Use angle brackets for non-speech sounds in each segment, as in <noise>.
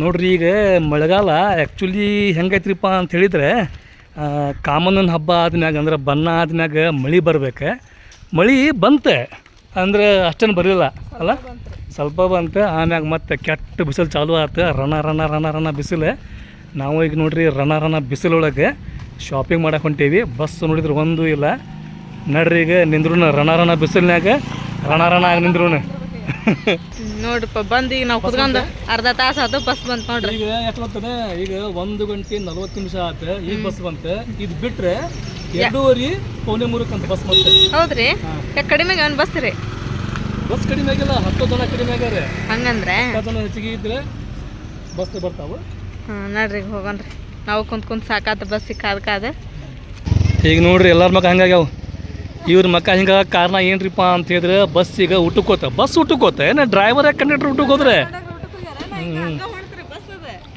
ನೋಡ್ರಿ ಈಗ ಮಳೆಗಾಲ ಆ್ಯಕ್ಚುಲಿ ಹೆಂಗೈತ್ರಿಪ್ಪ ಅಂತ ಹೇಳಿದ್ರೆ ಕಾಮಣ್ಣನ ಹಬ್ಬ ಆದ್ಮ್ಯಾಗ ಅಂದ್ರೆ ಬನ್ನ ಆದ್ಮ್ಯಾಗ ಮಳೆ ಬರ್ಬೇಕು. ಮಳೆ ಬಂತೆ, ಅಂದ್ರೆ ಅಷ್ಟೇನು ಬರಲಿಲ್ಲ, ಅಲ್ಲ? ಸ್ವಲ್ಪ ಬಂತು, ಆಮ್ಯಾಗ ಮತ್ತೆ ಕೆಟ್ಟ ಬಿಸಿಲು ಚಾಲು ಆಯ್ತು ರಣ ರಣ ರಣ ರಣ ಬಿಸಿಲು. ನಾವು ಈಗ ನೋಡ್ರಿ ರಣ ರಣ ಬಿಸಿಲೊಳಗೆ ಶಾಪಿಂಗ್ ಮಾಡಕ್ಕೆ ಹೊಂಟೀವಿ ಬಸ್ ನೋಡಿದ್ರೆ ಒಂದು ಇಲ್ಲ. ನಡ್ರಿ ಈಗ ನಿಂದ್ರೂ ರಣ ರಣ ಬಿಸಿಲಿನಾಗ ರಣ ರಣ ಆಗಿ ನಿಂದ್ರು ನೋಡ್ರಿಪ್ಪ ಬಂದು ಈಗ ನಾವು ಕುತ್ಕೊಂಡು ಅರ್ಧ ತಾಸು ಆತು ಬಸ್ ಬಂತು ನೋಡ್ರಿ. ಈಗ ಎಷ್ಟು ಬರ್ತದೆ? ಈಗ ಒಂದು ಗಂಟೆ ನಲ್ವತ್ತು ನಿಮಿಷ ಆತು ಈಗ ಬಸ್ ಬಂತು. ಇದು ಬಿಟ್ರೆ ಎರಡೂವರೆ ಪೌನೆ ಮೂರಕ್ಕೆ ಅಂತ ಬಸ್ ಬಂತ ಹೌದ್ರಿ? ಯಾಕ್ ಕಡಿಮೆ ಒಂದು ಬಸ್ ರೀ ಬಸ್ ಕಡಿಮೆ ಆಗಿಲ್ಲ ಹತ್ತು ಜನ ಕಡಿಮೆ ಆಗ್ಯಾರ ಹಂಗಂದ್ರೆ? ಹತ್ತು ಜನ ಹೆಚ್ಚಿಗೆ ಇದ್ರೆ ಬಸ್ ಬರ್ತಾವ. ಹಾಂ ನಡ್ರಿ ಹೋಗೋಣ್ರಿ. ನಾವು ಕುಂತ್ ಕುಂತ್ ಸಾಕಾತ ಬಸ್ ಕಾದ್ ಕಾದ. ಈಗ ನೋಡ್ರಿ ಎಲ್ಲಾರ ಮಕ್ಕ ಹಂಗಾಗ್ಯಾವ ಇವ್ರ ಮಕ್ಕ ಹಿಂಗ ಕಾರಣ ಏನ್ರಿಪ್ಪ ಅಂತ ಹೇಳಿದ್ರೆ ಬಸ್ ಈಗ ಊಟಕ್ಕೋತ ಬಸ್ ಊಟಕ್ಕೋತ ಏನ ಡ್ರೈವರ್ ಕಂಡಕ್ಟರ್ ಊಟಕ್ಕೆ ಹೋದ್ರೆ?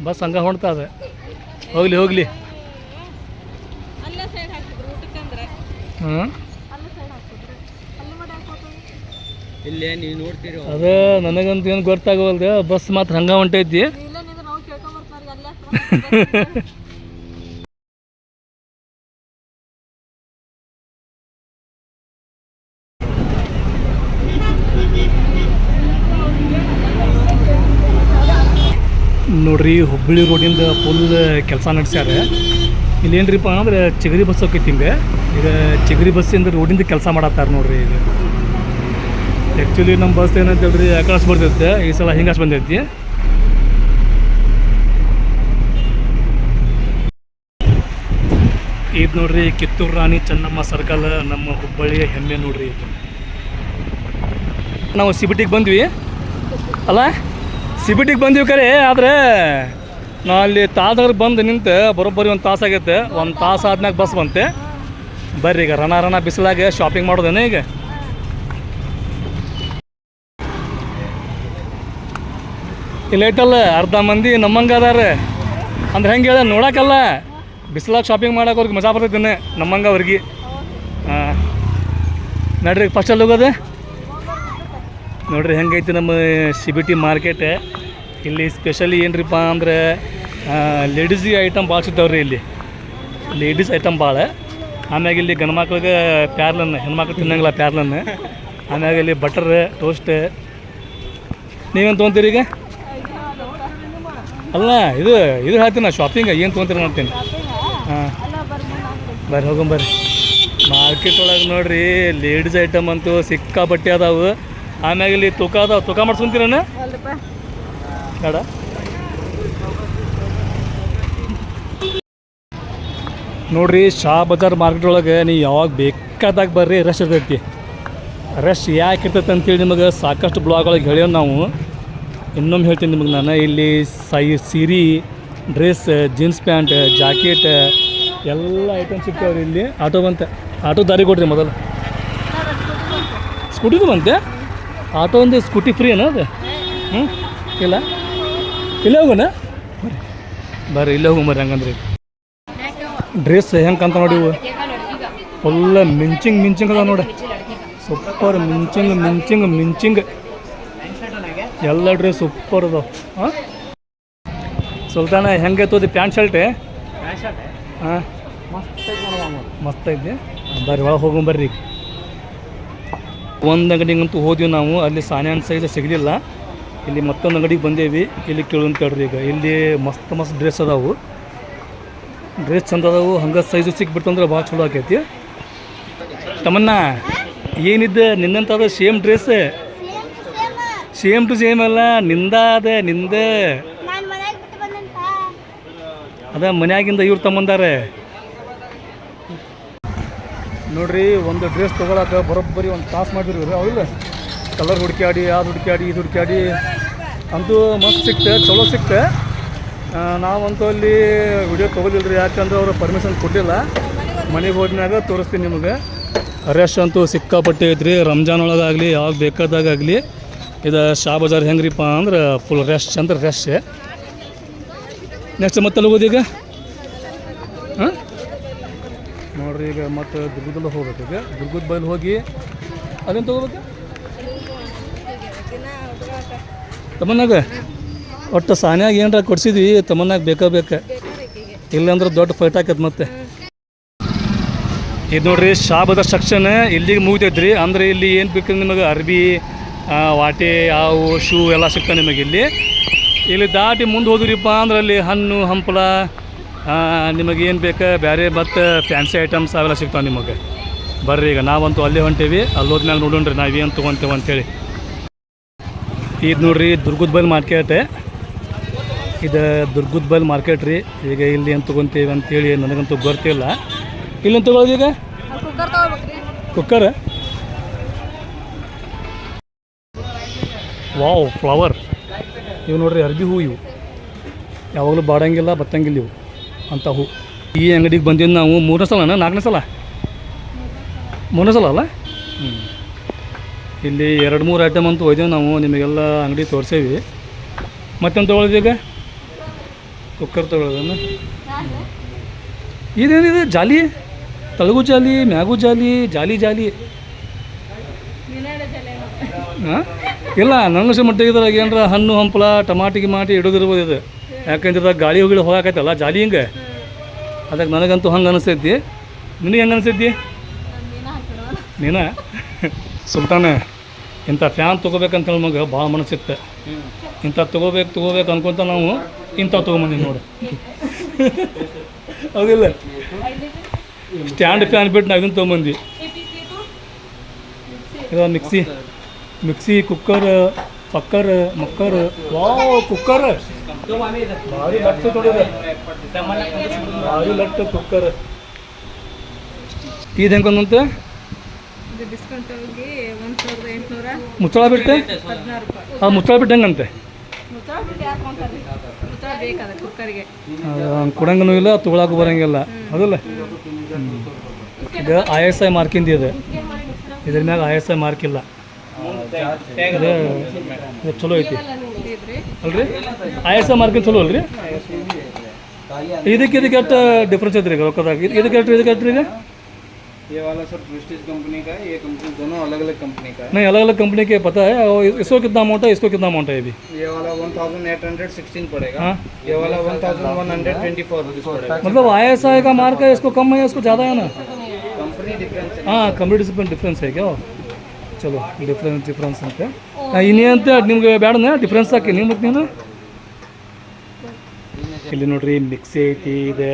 ಬಸ್ ಹಂಗ ಹೊಣ್ತಾ ಅದ. ಹೋಗ್ಲಿ ಹೋಗ್ಲಿ. ನೋಡ್ತೀರಿ. ಅದ ನನಗಂತೂ ಏನು ಗೊತ್ತಾಗವಲ್ದ ಬಸ್ ಮಾತ್ರ ಹಂಗ ಹೊಂಟೈತಿ. <laughs> ನೋಡ್ರಿ ಹುಬ್ಬಳ್ಳಿ ರೋಡಿಂದ ಫುಲ್ ಕೆಲಸ ನಡೆಸ್ಯಾರ. ಇಲ್ಲೇನ್ರಿಪ್ಪ ಅಂದ್ರೆ ಚಿಗರಿ ಬಸ್ ಹೋಗೈತಿ ಹಿಂಗೆ. ಈಗ ಚಿಗರಿ ಬಸ್ಸಿಂದ ರೋಡಿಂದ ಕೆಲಸ ಮಾಡತ್ತಾರ ನೋಡ್ರಿ ಈಗ. ಆ್ಯಕ್ಚುಲಿ ನಮ್ಮ ಬಸ್ ಏನಂತ ಹೇಳ್ರಿ ಆಕಾಶ ಬರ್ತೈತೆ. ಈ ಸಲ ಹಿಂಗಾಸ್ ಬಂದೈತಿ. ಇದು ನೋಡ್ರಿ, ಕಿತ್ತೂರು ರಾಣಿ ಚೆನ್ನಮ್ಮ ಸರ್ಕಲ್ ನಮ್ಮ ಹುಬ್ಬಳ್ಳಿಯ ಹೆಮ್ಮೆ ನೋಡ್ರಿ ನಾವು ಸಿಬಿಟಿಗೆ ಬಂದ್ವಿ. ಅಲ್ಲ? ಸಿಬಿಟಿಗೆ ಬಂದ್ವಿ ಕರೆ, ಆದರೆ ನಾ ಅಲ್ಲಿ ತಾದಾಗ ಬಂದು ನಿಂತು ಬರೋಬ್ಬರಿ ಒಂದು ತಾಸು ಆಗೈತೆ. ಒಂದು ತಾಸು ಆದ್ಮ್ಯಾಗ ಬಸ್ ಬಂತೆ. ಬರ್ರಿ ಈಗ ರಣ ರಣ ಬಿಸಿಲಾಗೆ ಶಾಪಿಂಗ್ ಮಾಡೋದೇನೆ ಈಗ? ಲೇಟಲ್ಲ ಅರ್ಧ ಮಂದಿ ನಮ್ಮಂಗೆ ಅದಾರ. ಅಂದ್ರೆ ಹೆಂಗೆ ಹೇಳ ನೋಡೋಕ್ಕಲ್ಲ ಬಿಸಿಲಾಗ ಶಾಪಿಂಗ್ ಮಾಡೋಕೆ ಅವ್ರಿಗೆ ಮಜಾ ಬರ್ತೈತೆ ನಮ್ಮಂಗ ಅವ್ರಿಗೆ. ಹಾಂ ನಡ್ರಿ ಫಸ್ಟಲ್ಲಿ ಹೋಗೋದು. ನೋಡ್ರಿ ಹೆಂಗೈತಿ ನಮ್ಮ ಸಿ ಬಿ ಮಾರ್ಕೆಟ್ ಇಲ್ಲಿ ಸ್ಪೆಷಲಿ ಏನ್ರಿಪ್ಪ ಅಂದ್ರೆ ಲೇಡೀಸಿಗೆ ಐಟಮ್ ಭಾಳ ಸಿಗ್ತಾವ್ರಿ ಇಲ್ಲಿ. ಲೇಡೀಸ್ ಐಟಮ್ ಭಾಳ. ಆಮ್ಯಾಗ ಇಲ್ಲಿ ಗಂಡು ಮಕ್ಳಿಗೆ ಪ್ಯಾರ್ಲನ್ ಹೆಣ್ಮಕ್ಳು ತಿನ್ನಂಗಿಲ್ಲ ಪ್ಯಾರ್ಲನ್ನು ಆಮ್ಯಾಗೆ ಇಲ್ಲಿ ಬಟರ್ ಟೋಸ್ಟ್ ನೀವೇನು ತೊಗೊಂತೀರಿ ಈಗ? ಅಲ್ಲ, ಇದು ಇದು ಹೇಳ್ತೀನಿ ನಾ ಶಾಪಿಂಗ್ ಏನು ತೊಗೊಂತೀರಿ ನೋಡ್ತೀನಿ. ಹಾಂ. ಬರ್ರಿ ಹೋಗೊಂಬರ್ರಿ ಮಾರ್ಕೆಟ್ ಒಳಗೆ ನೋಡ್ರಿ ಲೇಡೀಸ್ ಐಟಮ್ ಅಂತೂ ಸಿಕ್ಕಾಪಟ್ಟೆ ಅದಾವು. ಆಮ್ಯಾಗ ಇಲ್ಲಿ ತೂಕ ಅದಾವ. ತೂಕ ಮಾಡ್ಸ್ಕೊಂತೀರಣ್ಣ ಬೇಡ ನೋಡ್ರಿ, ಶಾ ಬಜಾರ್ ಮಾರ್ಕೆಟ್ ಒಳಗೆ ನೀವು ಯಾವಾಗ ಬೇಕಾದಾಗ ಬರ್ರಿ ರಶ್ ಇರ್ತೈತಿ. ರಶ್ ಯಾಕೆ ಇರ್ತೈತೆ ಅಂತೇಳಿ ನಿಮಗೆ ಸಾಕಷ್ಟು ಬ್ಲಾಗ್ ಒಳಗೆ ಹೇಳ್ಯಾವ ನಾವು. ಇನ್ನೊಮ್ಮೆ ಹೇಳ್ತೀನಿ ನಿಮಗೆ ನಾನು. ಇಲ್ಲಿ ಸೈ, ಸೀರೆ ಡ್ರೆಸ್ ಜೀನ್ಸ್ ಪ್ಯಾಂಟ್ ಜಾಕೆಟ್ ಎಲ್ಲ ಐಟಮ್ಸ್ ಸಿಗ್ತಾವ್ರಿ ಇಲ್ಲಿ. ಆಟೋ ಬಂತೆ. ಆಟೋ ದಾರಿ ಕೊಡ್ರಿ ಮೊದಲು. ಸ್ಕೂಟಿದು ಬಂತೆ? ಆಟೋ ಒಂದು ಸ್ಕೂಟಿ ಫ್ರೀ ಏನೋ ಅದು? ಹ್ಞೂ ಇಲ್ಲ? ಇಲ್ಲೇ ಹೋಗೋಣ? ಬರ್ರಿ ಇಲ್ಲೇ ಹೋಗಿ ಬರ್ರಿ ಹಂಗಂದ್ರೆ. ಡ್ರೆಸ್ ಹೆಂಗೆ ಕಾಣ್ತಾವ ನೋಡಿ ಇವು. ಫುಲ್ ಮಿಂಚಿಂಗ್ ಮಿಂಚಿಂಗ್ ಅದಾವ ನೋಡಿ. Super matching matching matching. ಎಲ್ಲ ಡ್ರೆಸ್ ಸೂಪರ್ ಅದಾವ. ಹಾಂ? ಸುಲ್ತಾನ ಹೆಂಗೆ ತೋದಿ ಪ್ಯಾಂಟ್ ಶರ್ಟೆ? ಹಾಂ? ಮಸ್ತ್ ಐತಿ ಬರ್ರಿ ಒಳಗೆ ಹೋಗೋಣ ಬರ್ರಿ. ಒಂದು ಅಂಗಡಿಗಂತೂ ಹೋದ್ವಿ ನಾವು. ಅಲ್ಲಿ ಸಾನ್ಯಾನ್ ಸೈಜ್ ಸಿಗಲಿಲ್ಲ. ಇಲ್ಲಿ ಮತ್ತೊಂದು ಅಂಗಡಿಗೆ ಬಂದೇವಿ. ಇಲ್ಲಿ ಕೇಳು ಕೇಳ್ರಿ ಈಗ. ಇಲ್ಲಿ ಮಸ್ತ್ ಮಸ್ತ್ ಡ್ರೆಸ್ ಅದಾವು. ಡ್ರೆಸ್ ಚಂದ ಅದಾವು. ಹಂಗೆ ಸೈಜು ಸಿಕ್ಬಿಡ್ತಂದ್ರೆ ಭಾಳ ಚಲೋ ಆಕೈತಿ. ತಮ್ಮನ್ನ ಏನಿದ್ದ ನಿನ್ನಂತ ಅದ same dress same to same ಅಲ್ಲ, ನಿಂದ ನಿಂದೆ. ಅದ ಮನ್ಯಾಗಿಂದ ಇವ್ರು ತಮ್ಮಂದಾರೆ. ನೋಡ್ರಿ, ಒಂದು ಡ್ರೆಸ್ ತೊಗೊಳಕ್ಕೆ ಬರೋಬ್ಬರಿ ಒಂದು ತಾಸು ಮಾಡಿದ್ರು ಇವ್ರು ಅವಿಲ್ಲ ಕಲರ್ ಹುಡುಕ್ಯಾಡಿ ಅದು ಹುಡುಕ್ಯಾಡಿ, ಇದು ಹುಡುಕ್ಯಾಡಿ ಅಂತೂ ಮಸ್ತ್ ಸಿಕ್ತೆ, ಚಲೋ ಸಿಕ್ತೆ. ನಾವಂತೂ ಅಲ್ಲಿ ವಿಡಿಯೋ ತೊಗೊಲಿಲ್ಲ ಯಾಕಂದ್ರೆ ಅವರು ಪರ್ಮಿಷನ್ ಕೊಟ್ಟಿಲ್ಲ. ಮನೆಗೆ ಹೋದ್ಮ್ಯಾಗ ತೋರಿಸ್ತೀನಿ ನಿಮಗೆ. ರಶ್ ಅಂತೂ ಸಿಕ್ಕಾಪಟ್ಟೆ ಐತ್ರಿ, ರಂಜಾನ್ ಒಳಗಾಗಲಿ ಯಾವಾಗ ಬೇಕಾದಾಗಲಿ ಇದು ಶಾ ಬಜಾರ್ ಹೆಂಗ್ರಿಪ್ಪ ಅಂದ್ರೆ ಫುಲ್ ರಶ್ ಅಂದ್ರೆ ರಶ್ ನೆಕ್ಸ್ಟ್ ಮತ್ತೆ ಹೋಗೋದು ಈಗ? ಹಾಂ? ನೋಡ್ರಿ ಈಗ ಮತ್ತೆ ದುರ್ಗದಲ್ಲಿ ಹೋಗ್ಬೇಕು ಈಗ. ದುರ್ಗದ ಬೈಲ್ ಹೋಗಿ, ಅದೇನು ತೊಗೋಬೇಕು? ತಮ್ಮನಾಗ ಒಟ್ಟು ಸಾನ್ಯಾಗ ಏನರ ಕೊಡ್ಸಿದ್ವಿ ತಮ್ಮನಾಗ ಬೇಕಾ ಬೇಕು? ಇಲ್ಲಾಂದ್ರೆ ದೊಡ್ಡ ಫೈಟ್ ಆಕೈತೆ ಮತ್ತೆ. ಇದು ನೋಡ್ರಿ ಶಾಬದ ಸೆಕ್ಷನ್ ಇಲ್ಲಿಗೆ ಮುಗಿತೈತ್ರಿ ಅಂದ್ರೆ ಇಲ್ಲಿ ಏನು ಬೇಕು ನಿಮಗೆ ಅರ್ಬಿ ವಾಟೆ, ಹಾವು, ಶೂ ಎಲ್ಲ ಸಿಗ್ತಾವೆ ನಿಮಗೆ ಇಲ್ಲಿ. ಇಲ್ಲಿ ದಾಟಿ ಮುಂದೆ ಹೋದ್ರಿಪ್ಪ ಅಂದ್ರೆ ಅಲ್ಲಿ ಹಣ್ಣು, ಹಂಪಲ ನಿಮಗೆ ಏನು ಬೇಕು? ಬೇರೆ ಮತ್ತು ಫ್ಯಾನ್ಸಿ ಐಟಮ್ಸ್ ಅವೆಲ್ಲ ಸಿಗ್ತಾವೆ ನಿಮಗೆ. ಬರ್ರಿ ಈಗ, ನಾವಂತೂ ಅಲ್ಲೇ ಹೊಂಟೇವಿ. ಅಲ್ಲಿ ಹೋದ್ಮೇಲೆ ನೋಡೋಣ್ರಿ ನಾವೇನು ತೊಗೊತೇವೆ ಅಂತೇಳಿ. ಇದು ನೋಡ್ರಿ ದುರ್ಗದ ಬೈಲ್ ಮಾರ್ಕೆಟ್. ಇದು ದುರ್ಗದ ಬೈಲ್ ಮಾರ್ಕೆಟ್ ರೀ. ಈಗ ಇಲ್ಲಿ ಏನು ತೊಗೊತೀವಿ ಅಂತೇಳಿ ನನಗಂತೂ ಗೊತ್ತಿಲ್ಲ ಇಲ್ಲಂತ ತಗೊಳ್ಳೋದು ಈಗ? ಕುಕ್ಕರ್ ವಾವ್ ಫ್ಲವರ್ ಇವು ನೋಡ್ರಿ ಅರ್ಬಿ ಹೂ ಇವು. ಯಾವಾಗಲೂ ಬಾಡಂಗಿಲ್ಲ, ಬತ್ತಂಗಿಲ್ಲ ಇವು. ಅಂತ ಹೂ. ಈ ಅಂಗಡಿಗೆ ಬಂದಿದ್ದು ನಾವು ಮೂರನೇ ಸಲ ನಾಲ್ಕನೇ ಸಲ? ಮೂರನೇ ಸಲ ಅಲ್ಲ? ಹ್ಞೂ ಇಲ್ಲಿ ಎರಡು ಮೂರು ಐಟಮ್ ಅಂತೂ ಹೋಯ್ದೇವೆ ನಾವು ನಿಮಗೆಲ್ಲ ಅಂಗಡಿ ತೋರಿಸೇವಿ. ಮತ್ತೊಂದು ತೊಗೊಳ್ದೀಗ ಈಗ? ಕುಕ್ಕರ್ ತೊಗೊಳೋದನ್ನು? ಇದೇನಿದೆ? ಜಾಲಿ? ತಳಗು ಜಾಲಿ ಮ್ಯಾಗು ಜಾಲಿ ಜಾಲಿ ಜಾಲಿ? ಹಾಂ ಇಲ್ಲ ನನಗಸ ಮಟ್ಟಿಗೆ ಇದ್ರಾಗ ಏನರ ಹಣ್ಣು ಹಂಪಲ ಟಮಾಟಿ ಮಾಟಿ ಇಡೋದಿರ್ಬೋದು ಇದು. ಯಾಕಂದ್ರೆ ಇದ್ರಾಗ ಗಾಳಿ ಹೋಗಿ ಹೋಗಾಕೈತಲ್ಲ ಜಾಲಿ ಹಿಂಗೆ? ಅದಕ್ಕೆ ನನಗಂತೂ ಹಂಗೆ ಅನಿಸ್ತೈತಿ ನಿನಗೆ ಹೆಂಗೆ ಅನಿಸ್ತೈತಿ ನೀನ ಸುಲ್ತಾನ, ಇಂಥ ಫ್ಯಾನ್ ತೊಗೋಬೇಕಂತ ಹೇಳಿ ನಮಗೆ ಭಾಳ ಮನಸ್ಸಿತ್ತು. ಇಂಥ ತೊಗೋಬೇಕು ತೊಗೋಬೇಕು ಅನ್ಕೊಂತ ನಾವು ಇಂಥ ತೊಗೊಂಬಂದಿವಿ ನೋಡಿ. <laughs> ಹೌದಿಲ್ಲ? ಸ್ಟ್ಯಾಂಡ್ ಫ್ಯಾನ್ ಬಿಟ್ಟು ನಾವು ಇದನ್ನು ತೊಗೊಂಬಂದ್ವಿ. ಇದು ಮಿಕ್ಸಿ ಮಿಕ್ಸಿ ಕುಕ್ಕರ್ ಪಕ್ಕರ್ ಮಕ್ಕರ್ ವಾವ್ ಕುಕ್ಕರ್ ಭಾರಿ ಲಟ್ಟು ನೋಡಿದೆ ಭಾರಿ ಲಟ್ಟು ಕುಕ್ಕರ್ ಇದು ಹೆಂಗಂತ ಇದು ಡಿಸ್ಕೌಂಟ್ ಹೋಗಿ ಒಂದು ಸಾವಿರದ ಎಂಟುನೂರ ಮುಚ್ಚಳ ಬಿಟ್ಟು ಹದಿನಾರು ರೂಪಾಯಿ. ಆ ಮುಚ್ಚಳ ಬಿಟ್ಟು ಹೆಂಗಂತೆ? ಮುಚ್ಚಳ ಬಿಟ್ಟು ಮುಚ್ಚಳ ಬೇಕದ ಕುಕ್ಕರ್ಗೆ. ಕೊಡಂಗನೂ ಇಲ್ಲ ತೊಗೊಳಕ್ಕೂ ಬರಂಗಿಲ್ಲ. ಅದಲ್ಲ. ಇದು ಐ ಎಸ್ ಐ ಮಾರ್ಕಿಂದ ಇದೆ ಇದ್ರ ಮ್ಯಾಗ ಐ ಎಸ್ ಐ ಮಾರ್ಕ್ ಇಲ್ಲ. ಇದು ಚಲೋ ಐತಿ. ಅಲ್ರಿ? ಐ ಎಸ್ ಐ ಮಾರ್ಕಿಂದ ಚಲೋ ಅಲ್ರಿ? ಇದಕ್ಕೆ ಇದಕ್ಕೆ ಎಷ್ಟು ಡಿಫ್ರೆನ್ಸ್ ಐತ್ರಿ ರೊಕ್ಕದಾಗ? ಇದು- ಇದಕ್ಕೆ ಎಷ್ಟು ಇದಕ್ಕೆ ಎಷ್ಟು ಈಗ? ये वाला सर प्रेस्टीज कंपनी का है ये कंपनी दोनों अलग अलग कंपनी का है नहीं अलग अलग कंपनी के पता है और इसको कितना अमाउंट है इसको कितना अमाउंट है अभी ये वाला one thousand eight hundred sixteen पड़ेगा हाँ ये वाला one thousand one hundred twenty four rupees पड़ेगा मतलब आई एस आई का मार्क है इसको कम है इसको ज़्यादा है ना कंपनी डिफरेंस है ಹಾಂ ಕಂಪ್ಯೂಟರ್ ಡಿಫ್ರೆನ್ಸ್ ಹೇಗೆ ಚಲೋ ಡಿಫ್ರೆನ್ಸ್ ಡಿಫ್ರೆನ್ಸ್ ಅಂತೆ ಇನ್ನೇಂತ ನಿಮ್ಗೆ ಬೇಡನ ಡಿಫ್ರೆನ್ಸ್ ಹಾಕಿ ನೀವು ಮತ್ತು ನೀನು ಇಲ್ಲಿ ನೋಡ್ರಿ ಮಿಕ್ಸಿ ಐತಿ ಇದು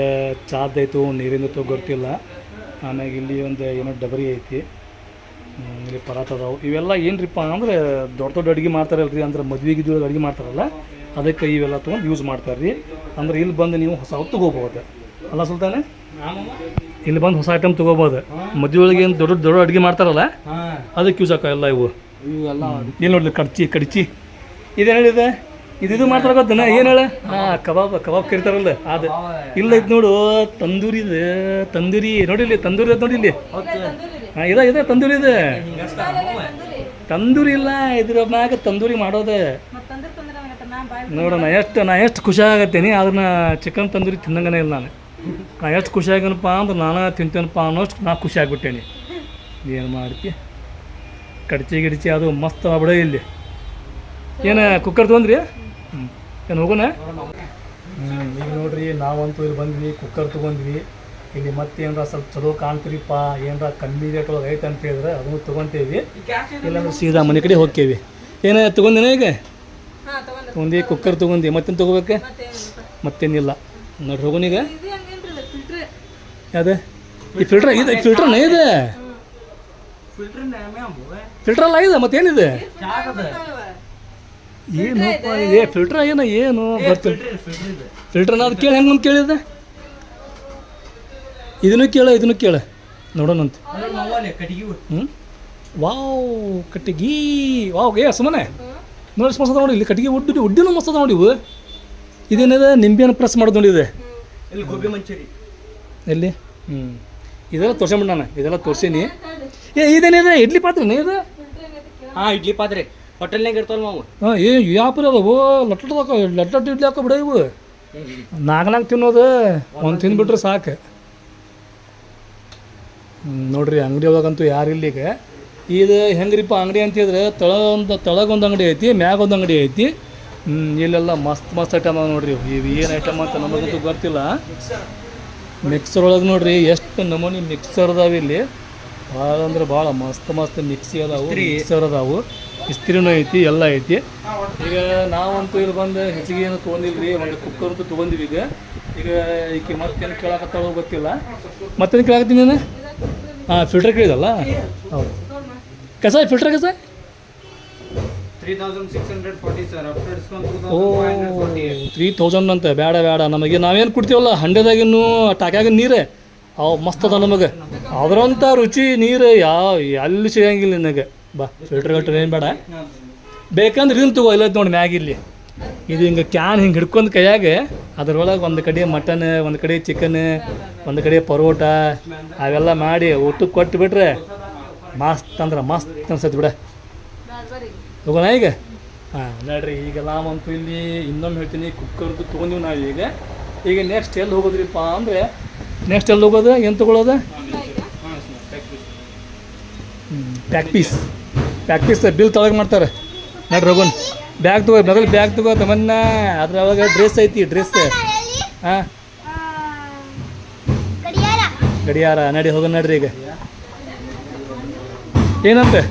ಚಾದೈತು ನೀರಿಂದೈತು ಗೊತ್ತಿಲ್ಲ ಆಮ್ಯಾಗ ಇಲ್ಲಿ ಒಂದು ಏನೋ ಡಬರಿ ಐತಿ. ಇಲ್ಲಿ ಪರಾತ ಅದಾವು. ಇವೆಲ್ಲ ಏನ್ರಿಪ್ಪ ಅಂದ್ರೆ ದೊಡ್ಡ ದೊಡ್ಡ ಅಡುಗೆ ಮಾಡ್ತಾರಲ್ರಿ ಅಂದ್ರೆ ಮದ್ವೆಗೆ ಇದು ಅಡುಗೆ ಮಾಡ್ತಾರಲ್ಲ ಅದಕ್ಕೆ ಇವೆಲ್ಲ ತೊಗೊಂಡು ಯೂಸ್ ಮಾಡ್ತಾರೆ ರೀ ಅಂದ್ರೆ ಇಲ್ಲಿ ಬಂದು ನೀವು ಹೊಸ ತೊಗೋಬೋದು ಅಲ್ಲ ಸುಲ್ತಾನೆ? ಇಲ್ಲಿ ಬಂದು ಹೊಸ ಐಟಮ್ ತೊಗೋಬೋದು ಮದುವೆ ಒಳಗೆ ಏನು ದೊಡ್ಡ ದೊಡ್ಡ ಅಡುಗೆ ಮಾಡ್ತಾರಲ್ಲ ಅದಕ್ಕೆ ಯೂಸ್ ಆಕ ಎಲ್ಲ ಇವು. ಇಲ್ಲಿ ನೋಡ್ಲಿ ಕಡ್ಚಿ ಕಡ್ಚಿ. ಇದೇನು ಹೇಳಿದೆ ಇದು ಮಾಡ್ತಾರ ಗೊತ್ತನ? ಏನು ಹೇಳ? ಹಾ, ಕಬಾಬ್ ಕಬಾಬ್ ಕರಿತಾರಲ್ಲ ಅದು ಇಲ್ಲ ಇದು ನೋಡು, ತಂದೂರಿ ಇದೆ, ತಂದೂರಿ ನೋಡಿಲ್ಲಿ ತಂದೂರಿ ನೋಡಿ ಇಲ್ಲಿ. ಹಾಂ, ಇದೆ ಇದೆ, ತಂದೂರಿ ಇದೆ. ತಂದೂರಿ ಇಲ್ಲ, ಇದ್ರ ಮ್ಯಾಗ ತಂದೂರಿ ಮಾಡೋದೆ. ತಂದ್ರೆ ತಂದ್ರೆ ನೋಡೋಣ, ಎಷ್ಟು, ನಾ ಎಷ್ಟು ಖುಷಿ ಆಗತ್ತೇನಿ ಅದನ್ನ ಚಿಕನ್ ತಂದೂರಿ ತಿನ್ನಂಗನೇ ಇಲ್ಲ ನಾನು. ನಾ ಎಷ್ಟು ಖುಷಿ ಆಗೇನಪ್ಪ ಅಂದ್ರೆ ನಾನು ತಿಂತೇನಪ್ಪ ಅನ್ನೋಷ್ಟು ನಾ ಖುಷಿ ಆಗ್ಬಿಟ್ಟೇನಿ ಏನು ಮಾಡ್ತಿ? ಕಡಚಿ ಗಿಡಚಿ ಅದು ಮಸ್ತ್ ಆಗ್ಬಿಡೋ ಇಲ್ಲಿ. ಏನು ಕುಕ್ಕರ್ ಹ್ಞೂ ಏನು ಹೋಗೋಣ? ಹ್ಞೂ ಈಗ ನೋಡ್ರಿ ನಾವಂತೂ ಇಲ್ಲಿ ಬಂದ್ವಿ ಕುಕ್ಕರ್ ತೊಗೊಂಡ್ವಿ. ಇಲ್ಲಿ ಮತ್ತೆ ಏನಾರ ಸ್ವಲ್ಪ ಚಲೋ ಕಾಣ್ತೀರಿಪ್ಪ ಏನರ ಕಮ್ಮಿ ರೇಟ್ ಒಳಗೆ ಐತೆ ಅಂತ ಹೇಳಿದ್ರೆ ಅದನ್ನು ತೊಗೊತೀವಿ. ಇಲ್ಲಾಂದ್ರೆ ಸೀದಾ ಮನೆ ಕಡೆ ಹೋಗ್ತೀವಿ. ಏನ ತೊಗೊಂಡಿನ ಈಗ? ತೊಗೊಂಡು ಕುಕ್ಕರ್ ತೊಗೊಂಡು ಮತ್ತೇನು ತೊಗೋಬೇಕು? ಮತ್ತೇನಿಲ್ಲ. ನೋಡ್ರಿ ಫಿಲ್ಟ್ರ್ ಯಾವ್ದು? ಈ ಫಿಲ್ಟರ್ ಇದೆ ಫಿಲ್ಟ್ರನ ಇದೆ. ಫಿಲ್ಟರ್ ಅಲ್ಲ ಇದೆ ಮತ್ತೇನಿದೆ? ಏನಪ್ಪ ಏ ಫಿಲ್ಟರ್ ಏನ ಏನು? ಫಿಲ್ಟರ್ ಫಿಲ್ಟರ್ನ ಅದು ಕೇಳಿ ಹೆಂಗೆ ಕೇಳಿದೆ ಇದನ್ನು ಕೇಳ ಇದನ್ನು ಕೇಳ. ನೋಡೋಣಂತ ಹ್ಞೂ ವಾವ್ ಕಟ್ಟಿಗೆ. ವಾವ್ ಏ ಸುಮ್ಮನೆ ನೋಡಿ ಮಸದ ನೋಡಿ ಇಲ್ಲಿ ಕಟ್ಟಿಗೆ ಉಡ್ಡಿ ಒಡ್ಡಿನೂ ಮಸದ ನೋಡಿ ಇವು. ಇದೇನಿದೆ? ನಿಂಬೆಯನ್ನು ಪ್ರೆಸ್ ಮಾಡೋದು ನೋಡಿದೆ ಇಲ್ಲಿ ಗೋಬಿ ಮಂಚೂರಿ. ಎಲ್ಲಿ? ಹ್ಞೂ ಇದೆಲ್ಲ ತೋರ್ಸಿ ನಾನು. ಇದೆಲ್ಲ ತೋರ್ಸೀನಿ. ಏ ಇದೇನಿದೆ? ಇಡ್ಲಿ ಪಾತ್ರೆನೇ ಇದು? ಹಾಂ ಇಡ್ಲಿ ಪಾತ್ರೆ. ಹೋಟೆಲ್ನಾಗ ಇರ್ತಾವಲ್ಲ ಮಾವು? ಹಾಂ ಏ ವ್ಯಾಪಾರ ಅದಾವು. ಲಟ್ಟದಾಗ ಲಟ್ಟ ಇಡ್ಲಿ ಹಾಕೋ ಬಿಡ ಇವು? ನಾಲ್ಕು ತಿನ್ನೋದು ಒಂದು ತಿಂದ್ಬಿಟ್ರೆ ಸಾಕು. ನೋಡ್ರಿ ಅಂಗಡಿ ಒಳಗಂತೂ ಯಾರು ಇಲ್ಲ ಈಗ. ಇದು ಹೆಂಗ್ರಿಪ್ಪ ಅಂಗಡಿ ಅಂತಿದ್ರೆ ತಳ ಒಂದು ತಳಗೊಂದು ಅಂಗಡಿ ಐತಿ ಮ್ಯಾಗ ಒಂದು ಅಂಗಡಿ ಐತಿ. ಇಲ್ಲೆಲ್ಲ ಮಸ್ತ್ ಮಸ್ತ್ ಐಟಮ್ ಅದ ನೋಡ್ರಿ ಇವು. ಏನು ಐಟಮ್ ಅಂತ ನಮಗಂತೂ ಗೊತ್ತಿಲ್ಲ. ಮಿಕ್ಸರ್ ಒಳಗೆ ನೋಡ್ರಿ ಎಷ್ಟು ನಮೂನಿ ಮಿಕ್ಸರ್ ಅದಾವ ಇಲ್ಲಿ. ಭಾಳ ಅಂದ್ರೆ ಭಾಳ ಮಸ್ತ್ ಮಸ್ತ್ ಮಿಕ್ಸಿ ಅದಾವು ಮಿಕ್ಸರ್ ಅದಾವು. ಇಸ್ತ್ರಿನೂ ಐತಿ, ಎಲ್ಲ ಐತಿ. ಈಗ ನಾವಂತೂ ಇಲ್ಲಿ ಬಂದು ಹೆಚ್ಚಿಗೆ ಏನು ತೊಗೊಂಡಿಲ್ಲ ರೀ ಒಂದು ಕುಕ್ಕರ್ ಅಂತೂ ತೊಗೊಂಡಿವಿ ಈಗ. ಈಗ ಈಕೆ ಮತ್ತೇನು ಕೇಳಕತ್ತಾಳೋ ಗೊತ್ತಿಲ್ಲ. ಮತ್ತೇನು ಕೇಳಕತ್ತೀನಿ ನಾನು? ಹಾಂ ಫಿಲ್ಟರ್ ಕೇಳಿದಲ್ಲ? ಹೌದು. ಕಸ ಫಿಲ್ಟರ್ ಕಸ? ಓ ತ್ರೀ ತೌಸಂಡ್ ಅಂತ, ಬೇಡ ಬೇಡ. ನಮಗೆ ನಾವೇನು ಕೊಡ್ತೀವಲ್ಲ ಹಂಡೆದಾಗಿನೂ ಟಾಕ್ಯಾಗ ನೀರೇ. ಅವು ಮಸ್ತ್ ಅದ ನಮಗೆ. ಅದರಂಥ ರುಚಿ, ನೀರು ಯಾವ ಎಲ್ಲಿ ಸಿಗಂಗಿಲ್ಲ ನನಗೆ. ಬಾ ಫಿಲ್ಟರ್ ಗಿಲ್ಟರ್ ಏನು ಬೇಡ. ಬೇಕಂದ್ರೆ ಇದನ್ನು ತಗೋ ಇಲ್ಲ ನೋಡಿ ಮ್ಯಾಗಿಲ್ಲಿ ಇದು ಹಿಂಗೆ ಕ್ಯಾನ್ ಹಿಂಗೆ ಹಿಡ್ಕೊಂಡು ಕೈಯಾಗ ಅದ್ರೊಳಗೆ ಒಂದು ಕಡೆ ಮಟನ್ ಒಂದು ಕಡೆ ಚಿಕನ್ ಒಂದು ಕಡೆ ಪರೋಟ, ಅವೆಲ್ಲ ಮಾಡಿ ಊಟಕ್ಕೆ ಕೊಟ್ಟು ಬಿಟ್ರೆ ಮಸ್ತ್ ಅಂದ್ರೆ ಮಸ್ತ್ ಅನ್ಸತ್ತೆ ಬಿಡ. ಹೋಗೋಣ ಈಗ? ಹಾಂ, ನೋಡ್ರಿ, ಈಗ ನಾವಂತೂ ಇಲ್ಲಿ ಇನ್ನೊಮ್ಮೆ ಹೇಳ್ತೀನಿ ಕುಕ್ಕರ್ದು ತೊಗೊಂಡಿವಿ ನಾವು ಈಗ. ಈಗ ನೆಕ್ಸ್ಟ್ ಎಲ್ಲಿ ಹೋಗೋದ್ರಿಪ್ಪ ಅಂದರೆ ನೆಕ್ಸ್ಟ್ ಎಲ್ಲಿ ಹೋಗೋದು, ಏನು ತೊಗೊಳೋದು? Pack piece pack piece bill ತೊಳಗೆ ಮಾಡ್ತಾರೆ. ನೋಡ್ರಿ ರಘುನ್ ಬ್ಯಾಗ್ ತಗೋ ಮೊದಲು ಬ್ಯಾಗ್ ತಗೋ ತಮ್ಮನ್ನ ಅವಾಗ ಡ್ರೆಸ್ ಐತಿ ಡ್ರೆಸ್ ಹಾಂ. ಗಡಿಯಾರ. ನಡಿ ಹೋಗೋಣ ನಡ್ರಿ ಈಗ. ಏನಂತೆ?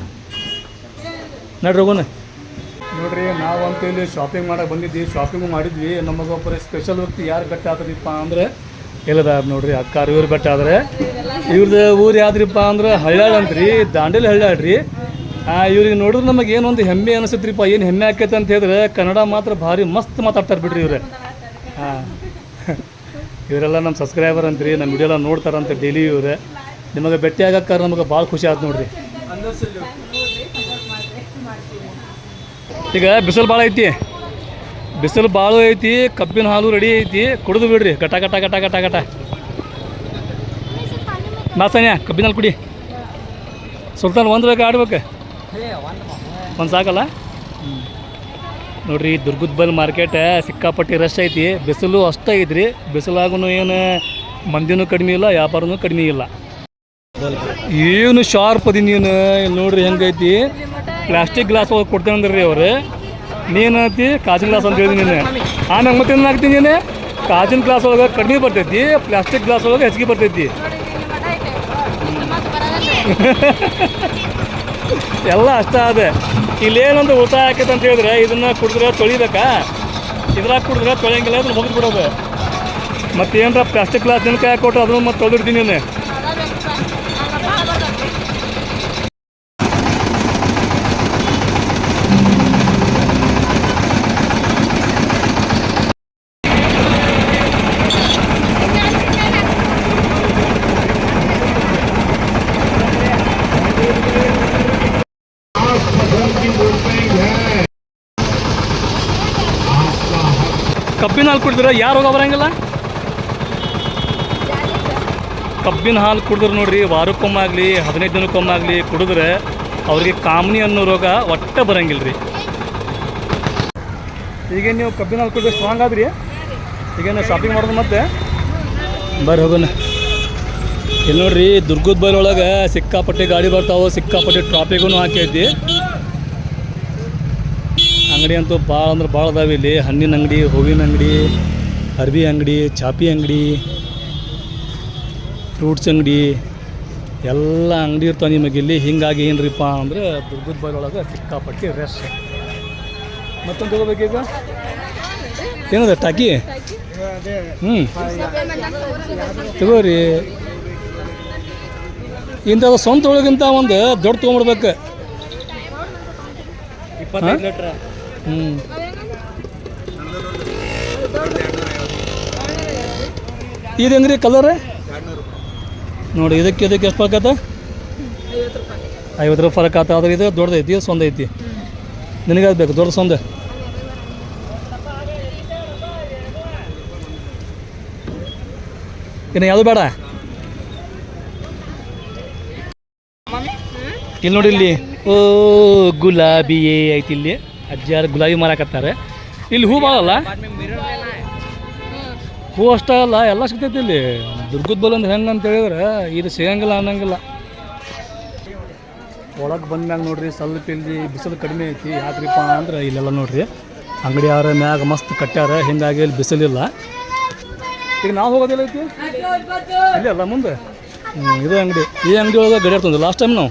ನಡ್ರಿ ಹೋಗೋಣ. ನೋಡ್ರಿ ನಾವಂತೂ ಇಲ್ಲಿ ಶಾಪಿಂಗ್ ಮಾಡಕ್ಕೆ ಬಂದಿದ್ವಿ ಶಾಪಿಂಗ್ ಮಾಡಿದ್ವಿ. ನಮಗೊಬ್ಬರ ಸ್ಪೆಷಲ್ ವ್ಯಕ್ತಿ ಯಾರು ಬೆಟ್ಟ ಆದ್ರಿಪ್ಪ ಅಂದ್ರೆ? ಇಲ್ಲದ ನೋಡ್ರಿ ಅಕ್ಕಾರು ಇವ್ರು ಬೆಟ್ಟ ಆದ್ರೆ. ಇವ್ರದ್ದು ಊರು ಯಾವ್ದ್ರಿಪ್ಪ ಅಂದ್ರೆ ಹಳ್ಳಾಳ್ ಅಂತ್ರಿ. ದಾಂಡೇಲಿ ಹಳ್ಳಾಳ್ರಿ. ಇವ್ರಿಗೆ ನೋಡಿದ್ರೆ ನಮಗೆ ಏನೊಂದು ಹೆಮ್ಮೆ ಅನಿಸುತ್ತ್ರಿಪ್ಪ ಏನು ಹೆಮ್ಮೆ ಆಕೈತೆ ಅಂತ ಹೇಳಿದ್ರೆ ಕನ್ನಡ ಮಾತ್ರ ಭಾರಿ ಮಸ್ತ್ ಮಾತಾಡ್ತಾರೆ ಬಿಡ್ರಿ ಇವ್ರೆ. ಹಾಂ. ಇವರೆಲ್ಲ ನಮ್ಮ ಸಬ್ಸ್ಕ್ರೈಬರ್ ಅಂತ್ರಿ, ನಮ್ಮ ವಿಡಿಯೋ ಎಲ್ಲ ನೋಡ್ತಾರಂತ ಡೈಲಿ ಇವ್ರೆ. ನಿಮಗೆ ಭೇಟಿ ಆಗಕ್ಕಾರ ನಮಗೆ ಭಾಳ ಖುಷಿ ಆಯ್ತು ನೋಡ್ರಿ. ಈಗ ಬಿಸಿಲು ಭಾಳ ಐತಿ. ಬಿಸಿಲು ಭಾಳ ಐತಿ, ಕಬ್ಬಿನ ಹಾಲು ರೆಡಿ ಐತಿ, ಕುಡಿದು ಬಿಡ್ರಿ. ಗಟ ಗಟ ಗಟ ಗಟ ಗಟ. ಮಾಸನ್ಯ ಕಬ್ಬಿನ ಹಾಲು ಕುಡಿ. ಸುಲ್ತಾನ್ ಒಂದು ಬೇಕು ಆಡ್ಬೇಕು ಒಂದು ಸಾಕಲ್ಲ. ನೋಡ್ರಿ ದುರ್ಗದ ಬಲ್ ಮಾರ್ಕೆಟ್ ಸಿಕ್ಕಾಪಟ್ಟಿ ರಶ್ ಐತಿ. ಬಿಸಿಲು ಅಷ್ಟೇ ಐತ್ರಿ. ಬಿಸಿಲಾಗೂ ಏನು ಮಂದಿನೂ ಕಡಿಮೆ ಇಲ್ಲ ವ್ಯಾಪಾರನೂ ಕಡಿಮೆ ಇಲ್ಲ. ಏನು ಶಾರ್ಪ್ ಅದಿ ನೀನು? ಇಲ್ಲಿ ನೋಡ್ರಿ ಹೆಂಗೈತಿ? ಪ್ಲಾಸ್ಟಿಕ್ ಗ್ಲಾಸ್ ಒಳಗೆ ಕೊಡ್ತೇನೆ ಅಂದ್ರಿ ಅವ್ರು. ನೀನು ಐತಿ ಕಾಜಿನ ಗ್ಲಾಸ್ ಅಂತ ಹೇಳಿದಿ ನೀನು ನಂಗೆ ಮತ್ತೆ ಏನಾಗ್ತೀನಿ ನೀನು? ಕಾಜಿನ ಗ್ಲಾಸ್ ಒಳಗೆ ಕಡಿಮೆ ಬರ್ತೈತಿ ಪ್ಲಾಸ್ಟಿಕ್ ಗ್ಲಾಸ್ ಒಳಗೆ ಹೆಚ್ಚಿಗೆ ಬರ್ತೈತಿ. <laughs> ಎಲ್ಲ ಅಷ್ಟ ಅದೇ ಇಲ್ಲೇನೊಂದು ಉಳಿತಾಯ ಆಕೈತೆ ಅಂತ ಹೇಳಿದ್ರೆ ಇದನ್ನ ಕುಡಿದ್ರೆ ತೊಳಿಬೇಕಾ? ಇದ್ರಾಗ ಕುಡಿದ್ರೆ ತೊಳೆಯಂಗಿಲ್ಲ ಅದನ್ನ ಹೋಗಿ ಬಿಡೋದು ಮತ್ತೆ ಏನರ ಪ್ಲಾಸ್ಟಿಕ್ ಗ್ಲಾಸ್ ನಿನ್ನ ಕೈ ಅದನ್ನು ಮತ್ತೆ ತೊಳೆದಿರ್ತೀನಿ ನೀನು ಕಬ್ಬಿನ ಹಾಲು ಕುಡಿದ್ರೆ ಯಾರು ರೋಗ ಬರಂಗಿಲ್ಲ? ಕಬ್ಬಿನ ಹಾಲು ಕುಡಿದ್ರೆ ನೋಡ್ರಿ ವಾರಕ್ಕೊಮ್ಮಾಗಲಿ ಹದಿನೈದು ದಿನಕ್ಕೊಮ್ಮಾಗಲಿ ಕುಡಿದ್ರೆ ಅವ್ರಿಗೆ ಕಾಮನಿ ಅನ್ನೋ ರೋಗ ಒಟ್ಟೆ ಬರಂಗಿಲ್ಲ ರೀ ಈಗ ನೀವು ಕಬ್ಬಿನ ಹಾಲು ಕುಡಿದ್ರೆ ಸ್ಟ್ರಾಂಗ್ ಆದ್ರಿ? ಈಗೇನು ಶಾಪಿಂಗ್ ಮಾಡೋದು ಮತ್ತೆ? ಬರ್ರಿ ಹೋಗೋಣ. ಇಲ್ಲಿ ನೋಡ್ರಿ, ದುರ್ಗದ ಬೈಲೊಳಗೆ ಸಿಕ್ಕಾಪಟ್ಟೆ ಗಾಡಿ ಬರ್ತಾವೆ, ಸಿಕ್ಕಾಪಟ್ಟೆ ಟ್ರಾಫಿಗೂ ಹಾಕೈತಿ. ಅಂಗಡಿ ಅಂತೂ ಭಾಳ ಅಂದ್ರೆ ಭಾಳ ಅದಾವೆ ಇಲ್ಲಿ. ಹಣ್ಣಿನ ಅಂಗಡಿ, ಹೂವಿನ ಅಂಗಡಿ, ಅರ್ಬಿ ಅಂಗಡಿ, ಚಾಪಿ ಅಂಗಡಿ, ಫ್ರೂಟ್ಸ್ ಅಂಗಡಿ, ಎಲ್ಲ ಅಂಗಡಿ ಇರ್ತಾವೆ ನಿಮಗೆ ಇಲ್ಲಿ. ಹಿಂಗಾಗಿ ಏನ್ರಿಪ್ಪ ಅಂದ್ರೆ ದುರ್ಗದ ಒಳಗೆ ಸಿಕ್ಕಾಪಟ್ಟಿ ರಶ್ ಮತ್ತೊಂದು ತಗೋಬೇಕೀಗ ಏನದ, ಟಾಕಿ? ಹ್ಞೂ ತಗೋರಿ. ಇಂಥದ್ದು ಸ್ವಂತ ಒಳಗಿಂತ ಒಂದು ದೊಡ್ಡ ತೊಗೊಂಬಿಡ್ಬೇಕು ಇಪ್ಪತ್ತೈದು ಇದು ಹೆಂಗ್ರಿ ಕಲರ್? ನೋಡಿ, ಇದಕ್ಕೆ ಇದಕ್ಕೆ ಎಷ್ಟು ಫರಕ್ ಆತ? ಐವತ್ತು ರೂಪಾಯಿ ಫರಕ್ ಆತ. ಆದ್ರೆ ಇದು ದೊಡ್ಡದೈತಿ ಐತಿ ಸೊಂದ ಐತಿ ನಿನಗೆ ಅದು ಬೇಕು? ದೊಡ್ಡ ಸೊಂದ ಇನ್ನು ಯಾವುದು ಬೇಡ? ಇಲ್ಲಿ ನೋಡಿ ಇಲ್ಲಿ. ಓ, ಗುಲಾಬಿಯೇ ಐತಿ ಇಲ್ಲಿ. ಅಜ್ಜಾರು ಗುಲಾಬಿ ಮಾರಾಕತ್ತಾರೆ. ಇಲ್ಲಿ ಹೂ ಬಾಳಲ್ಲ? ಹೂ ಅಷ್ಟೇ ಅಲ್ಲ, ಎಲ್ಲ ಸಿಗ್ತೈತಿ ಇಲ್ಲಿ. ದುರ್ಗದ ಬಲ್ ಅಂದ್ರೆ ಹೆಂಗೆ ಅಂತ ಹೇಳಿದ್ರೆ ಇದು ಸಿಗಂಗಿಲ್ಲ ಅನ್ನಂಗಿಲ್ಲ. ಒಳಗೆ ಬಂದ್ಮ್ಯಾಗ ನೋಡ್ರಿ ಸ್ವಲ್ಪ ಇಲ್ಲಿ ಬಿಸಿಲು ಕಡಿಮೆ ಐತಿ. ಯಾಕ್ರಿಪ್ಪ ಅಂದ್ರೆ ಇಲ್ಲೆಲ್ಲ ನೋಡ್ರಿ, ಅಂಗಡಿ ಯಾರ ಮ್ಯಾಗ ಮಸ್ತ್ ಕಟ್ಟ್ಯಾರ, ಹಿಂಗಾಗಿ ಇಲ್ಲಿ ಬಿಸಿಲಿಲ್ಲ. ಈಗ ನಾವು ಹೋಗೋದಿಲ್ಲ ಐತಿ? ಇಲ್ಲ ಅಲ್ಲ ಮುಂದೆ ಇದು ಅಂಗಡಿ. ಈ ಅಂಗಡಿ ಒಳಗೆ ಗಡಿ ಆಡ್ತಂದು ಲಾಸ್ಟ್ ಟೈಮ್ ನಾವು.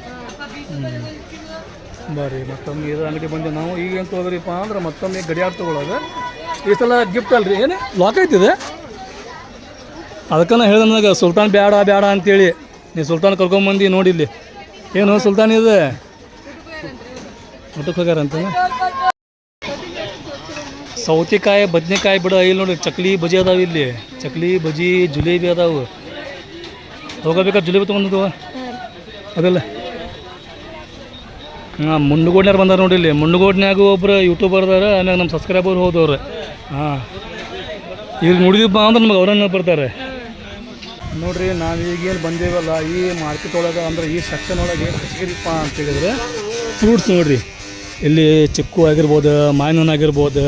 ಬರ್ರಿ ಮತ್ತೊಮ್ಮೆ ಇದು ಅಂಗಡಿ ಬಂದು ನಾವು ಈಗ ಏನು ತೊಗೊಳ್ರಿಪ್ಪ ಅಂದ್ರೆ ಮತ್ತೊಮ್ಮೆ ಗಡಿಯಾರ ತೊಗೊಳೋದು. ಈ ಸಲ ಗಿಫ್ಟ್ ಅಲ್ರಿ ಏನು ಲಾಕ್ ಐತಿದೆ ಅದಕ್ಕೆ ಹೇಳ್ದೆ ನನಗೆ ಸುಲ್ತಾನ್ ಬೇಡ ಬೇಡ ಅಂತೇಳಿ. ನೀ ಸುಲ್ತಾನ್ ಕರ್ಕೊಂಬಂದು ನೋಡಿ ಇಲ್ಲಿ. ಏನು ಸುಲ್ತಾನ್ ಇದೆ? ಊಟಕ್ಕೆ ಹೋಗ್ಯಾರ ಅಂತ ಸೌತೆಕಾಯಿ ಬದ್ನೆಕಾಯಿ ಬಿಡ ಇಲ್ಲಿ ನೋಡಿ ಚಕ್ಲಿ ಬಜಿ ಅದಾವ ಇಲ್ಲಿ. ಚಕ್ಲಿ ಬಜಿ ಜುಲೇಬಿ ಅದಾವು. ಹೋಗಬೇಕಾದ್ರೆ ಜಿಲೇಬಿ ತೊಗೊಂಡು ಅದಲ್ಲ? ಹಾಂ, ಮುಂಡಗೋಡ್ನ್ಯಾರು ಬಂದಾರ ನೋಡಿ ಇಲ್ಲಿ. ಮುಂಡಗೋಡ್ನ್ಯಾಗ ಒಬ್ರು ಯೂಟ್ಯೂಬರ್ ಅದಾರ ಆಮ್ಯಾಗ ನಮ್ಮ ಸಬ್ಸ್ಕ್ರೈಬರ್ ಹೋದವ್ರು. ಹಾಂ. ಈಗ ನೋಡಿದಪ್ಪ ಅಂದ್ರೆ ನಮ್ಗೆ ಅವರನ್ನ ಬರ್ತಾರೆ. ನೋಡ್ರಿ ನಾವೀಗೇನು ಬಂದೇವಲ್ಲ, ಈ ಮಾರ್ಕೆಟ್ ಒಳಗೆ ಅಂದ್ರೆ ಈ ಸೆಕ್ಷನ್ ಒಳಗೆ ಹೆಚ್ಚಿಗಿರಿಪ್ಪ ಅಂತ ಹೇಳಿದ್ರೆ ಫ್ರೂಟ್ಸ್ ನೋಡಿರಿ. ಇಲ್ಲಿ ಚಿಕ್ಕು ಆಗಿರ್ಬೋದು ಮಾವಿನ ಆಗಿರ್ಬೋದು,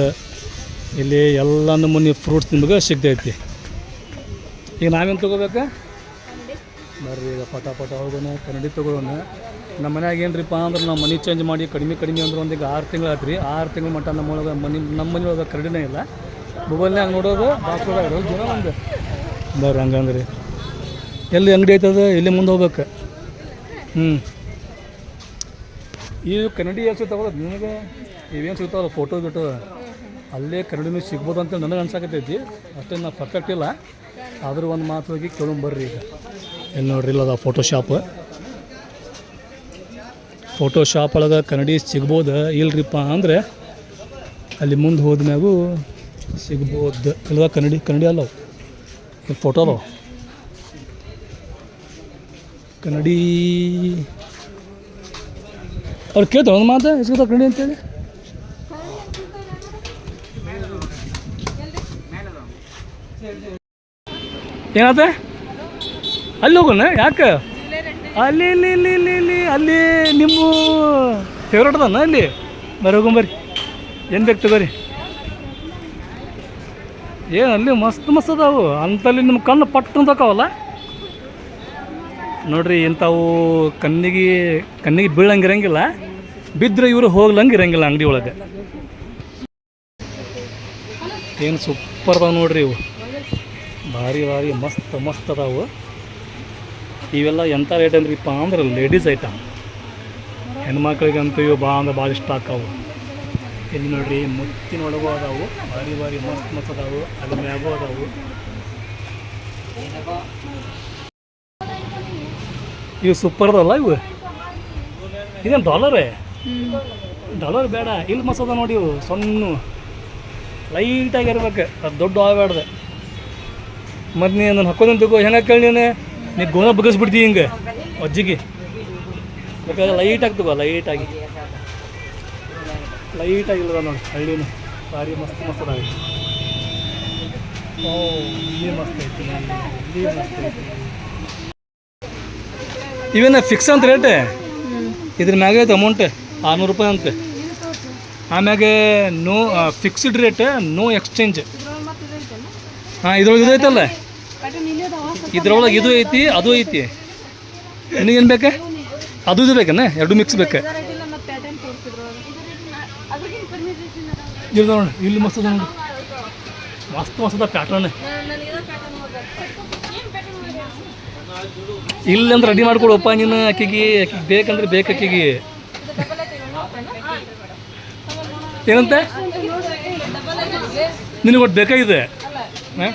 ಇಲ್ಲಿ ಎಲ್ಲ ನಮೂನಿ ಫ್ರೂಟ್ಸ್ ನಿಮ್ಗೆ ಸಿಗ್ತೈತಿ. ಈಗ ನಾವೇನು ತೊಗೋಬೇಕಾ? ಬರ್ರಿ ಈಗ ಪಟ ಪಟ ಹೋಗೋಣ ಕನ್ನಡಿ ತೊಗೊಳೋಣ ನಮ್ಮ ಮನ್ಯಾಗ ಏನ್ರಿಪ್ಪ ಅಂದ್ರೆ ನಾವು ಮನಿ ಚೇಂಜ್ ಮಾಡಿ ಕಡಿಮೆ ಕಡಿಮೆ ಅಂದ್ರೆ ಒಂದು ಈಗ ಆರು ತಿಂಗಳು ಆತ್ರಿ. ಆರು ತಿಂಗಳ ಮಟ್ಟ ನಮ್ಮೊಳಗೆ ಮನೆ ನಮ್ಮ ಮನೆ ಒಳಗೆ ಕರಡಿನೇ ಇಲ್ಲ. ಮೊಬೈಲ್ನಾಗ ನೋಡೋದು ಬಾಕ್ಸ್ದಾಗ ಜನ ಒಂದು ಬರ್ರಿ ಹಂಗಂದ್ರಿ. ಎಲ್ಲಿ ಅಂಗಡಿ ಐತದ ಎಲ್ಲಿ ಮುಂದೆ ಹೋಗ್ಬೇಕು? ಹ್ಞೂ ಈ ಕನ್ನಡಿ ಏನು ಸಿಗ್ತಾವಲ್ಲ ನಿನಗೆ? ಇವೇನು ಸಿಗ್ತಾವಲ್ಲ ಫೋಟೋ ಬಿಟ್ಟು ಅಲ್ಲೇ ಕನ್ನಡಿನೂ ಸಿಗ್ಬೋದು ಅಂತೇಳಿ ನನಗೆ ಅನ್ಸಾಕತ್ತೈತಿ. ಅಷ್ಟೇ ನಾ ಪರ್ಫೆಕ್ಟ್ ಇಲ್ಲ. ಆದರೂ ಒಂದು ಮಾತು ಹೋಗಿ ಕೇಳೋಣ ಬರ್ರಿ ಈಗ. ಇಲ್ಲಿ ನೋಡ್ರಿ ಇಲ್ಲದ ಫೋಟೋಶಾಪ್ ಫೋಟೋಶಾಪ್ ಫೋಟೋ ಶಾಪ್ ಒಳಗೆ ಕನ್ನಡಿ ಸಿಗ್ಬೋದು? ಇಲ್ರಿಪ್ಪ ಅಂದರೆ ಅಲ್ಲಿ ಮುಂದೆ ಹೋದ್ಮ್ಯಾಗೂ ಸಿಗ್ಬೋದು? ಇಲ್ಲದ ಕನ್ನಡಿ ಕನ್ನಡಿ ಅಲ್ಲವು. ಇಲ್ಲಿ ಫೋಟೋ ಅದಾವ ಕನ್ನಡಿ. ಅವ್ರು ಕೇಳ್ತಾರೆ ಒಂದು ಮಾತು? ಎಷ್ಟು ಕನ್ನಡಿ ಅಂತೇಳಿ? ಏನಾತ? ಅಲ್ಲಿ ಹೋಗೋಣ ಯಾಕೆ? ಅಲ್ಲಿ ಇಲ್ಲಿ ಇಲ್ಲಿ ಇಲ್ಲಿ ಇಲ್ಲಿ ಅಲ್ಲಿ ನಿಮ್ಮ ಫೇವ್ರೇಟ್ ಅದಾನ ಅಲ್ಲಿ? ಬರ್ರಿ ಹೋಗೊಂಬರ್ರಿ ಏನು ಬೇಕು ತಗೋರಿ? ಏನು ಅಲ್ಲಿ ಮಸ್ತ್ ಮಸ್ತ್ ಅದಾವು. ಅಂತಲ್ಲಿ ನಿಮ್ಮ ಕಣ್ಣು ಪಟ್ಟು ತಕ್ಕವಲ್ಲ ನೋಡ್ರಿ ಇಂಥವು ಕಣ್ಣಿಗೆ ಕಣ್ಣಿಗೆ ಬೀಳಂಗೆ ಇರಂಗಿಲ್ಲ ಬಿದ್ದರೆ ಇವರು ಹೋಗ್ಲಂಗೆ ಇರಂಗಿಲ್ಲ ಅಂಗಡಿ ಒಳಗೆ. ಏನು ಸೂಪರ್ ಅದಾವೆ ನೋಡ್ರಿ ಇವು. ಭಾರಿ ಭಾರಿ ಮಸ್ತ್ ಮಸ್ತ್ ಅದಾವು. ಇವೆಲ್ಲ ಎಂಥ ರೇಟ್ ಅಂದ್ರಿಪ್ಪ ಅಂದ್ರೆ ಲೇಡೀಸ್ ಐಟಮ್ ಹೆಣ್ಮಕ್ಳಿಗಂತೂ ಇವು ಭಾಳ ಅಂದ್ರೆ ಭಾಳ ಇಷ್ಟ ಆಕಾವು ಇಲ್ಲಿ ನೋಡ್ರಿ ಮುತ್ತಿನ ಒಳಗೂ ಅದಾವು, ಭಾರಿ ಭಾರಿ ಮಸ್ತ್ ಮಸ್ತ್ ಅದಾವು, ಅದ್ರ ಮ್ಯಾಗೂ ಅದಾವು. ಇವು ಸೂಪರ್ ಅದಲ್ಲ ಇವು? ಇದೇನು ಡಾಲರೇ ಡಾಲರ್ ಬೇಡ, ಇಲ್ಲಿ ಮಸದ ನೋಡಿ ಇವು, ಸಣ್ಣ. ಲೈಟಾಗಿರ್ಬೇಕು ಅದು ದೊಡ್ಡ ಆಗಬೇಡ್ದೆ ಮತ್ತು ನೀನು ನಾನು ಹಾಕೋದಂತ ತಗೋ ಹೆಂಗೆ ಕೇಳಿ ನೀನು? ನೀ ಗೋನ ಬಗ್ಗಿಸ್ಬಿಡ್ತಿ ಹಿಂಗೆ. ಅಜ್ಜಿಗೆ. ಬೇಕಾದ್ರೆ ಲೈಟ್ ತಗೋ ಲೈಟಾಗಿ ಲೈಟಾಗಿಲ್ಲದ ನೋಡಿ ಹಳ್ಳಿನೂ. ಭಾರಿ ಮಸ್ತ್ ಮಸ್ತ್ ಅದಾವೆ ಓ ಇಲ್ಲಿ ಮಸ್ತ್ ಐತಿ ಇಲ್ಲಿ. ಮಸ್ತ್ ಐತಿ. ಇವೇನ ಫಿಕ್ಸ್ ಅಂತ ರೇಟ್ ಇದ್ರ ಮ್ಯಾಗ ಐತೆ ಅಮೌಂಟ್ ಆರ್ನೂರು ರೂಪಾಯಿ ಅಂತೆ. ಆಮ್ಯಾಗೆ no fixed rate no exchange ಹಾಂ ಇದ್ರೊಳಗೆ ಇದೈತಲ್ಲ ಇದ್ರೊಳಗೆ ಇದು ಐತಿ, ಅದು ಐತಿ. ನಿನಗೇನು ಬೇಕಾ? ಅದು ಇದು ಬೇಕನ್ನ ಎರಡು ಮಿಕ್ಸ್ ಬೇಕಾ? ಇಲ್ಲ ನೋಡಿ, ಇಲ್ಲಿ ಮಸ್ತ್ ಅದ ನೋಡಿ. ಮಸ್ತ್ ಮಸ್ತ್ ಅದ ಇಲ್ಲ ಅಂದ್ರೆ ರೆಡಿ ಮಾಡ್ಕೊಡಪ್ಪ ನೀನು ಆಕಿಗೆ ಆಕಿಗೆ ಬೇಕಂದ್ರೆ ಬೇಕು ಆಕಿಗೆ ಏನಂತೆ? ನಿನಗೆ ಒಟ್ಟು ಬೇಕಾಗಿದೆ? ಹಾಂ?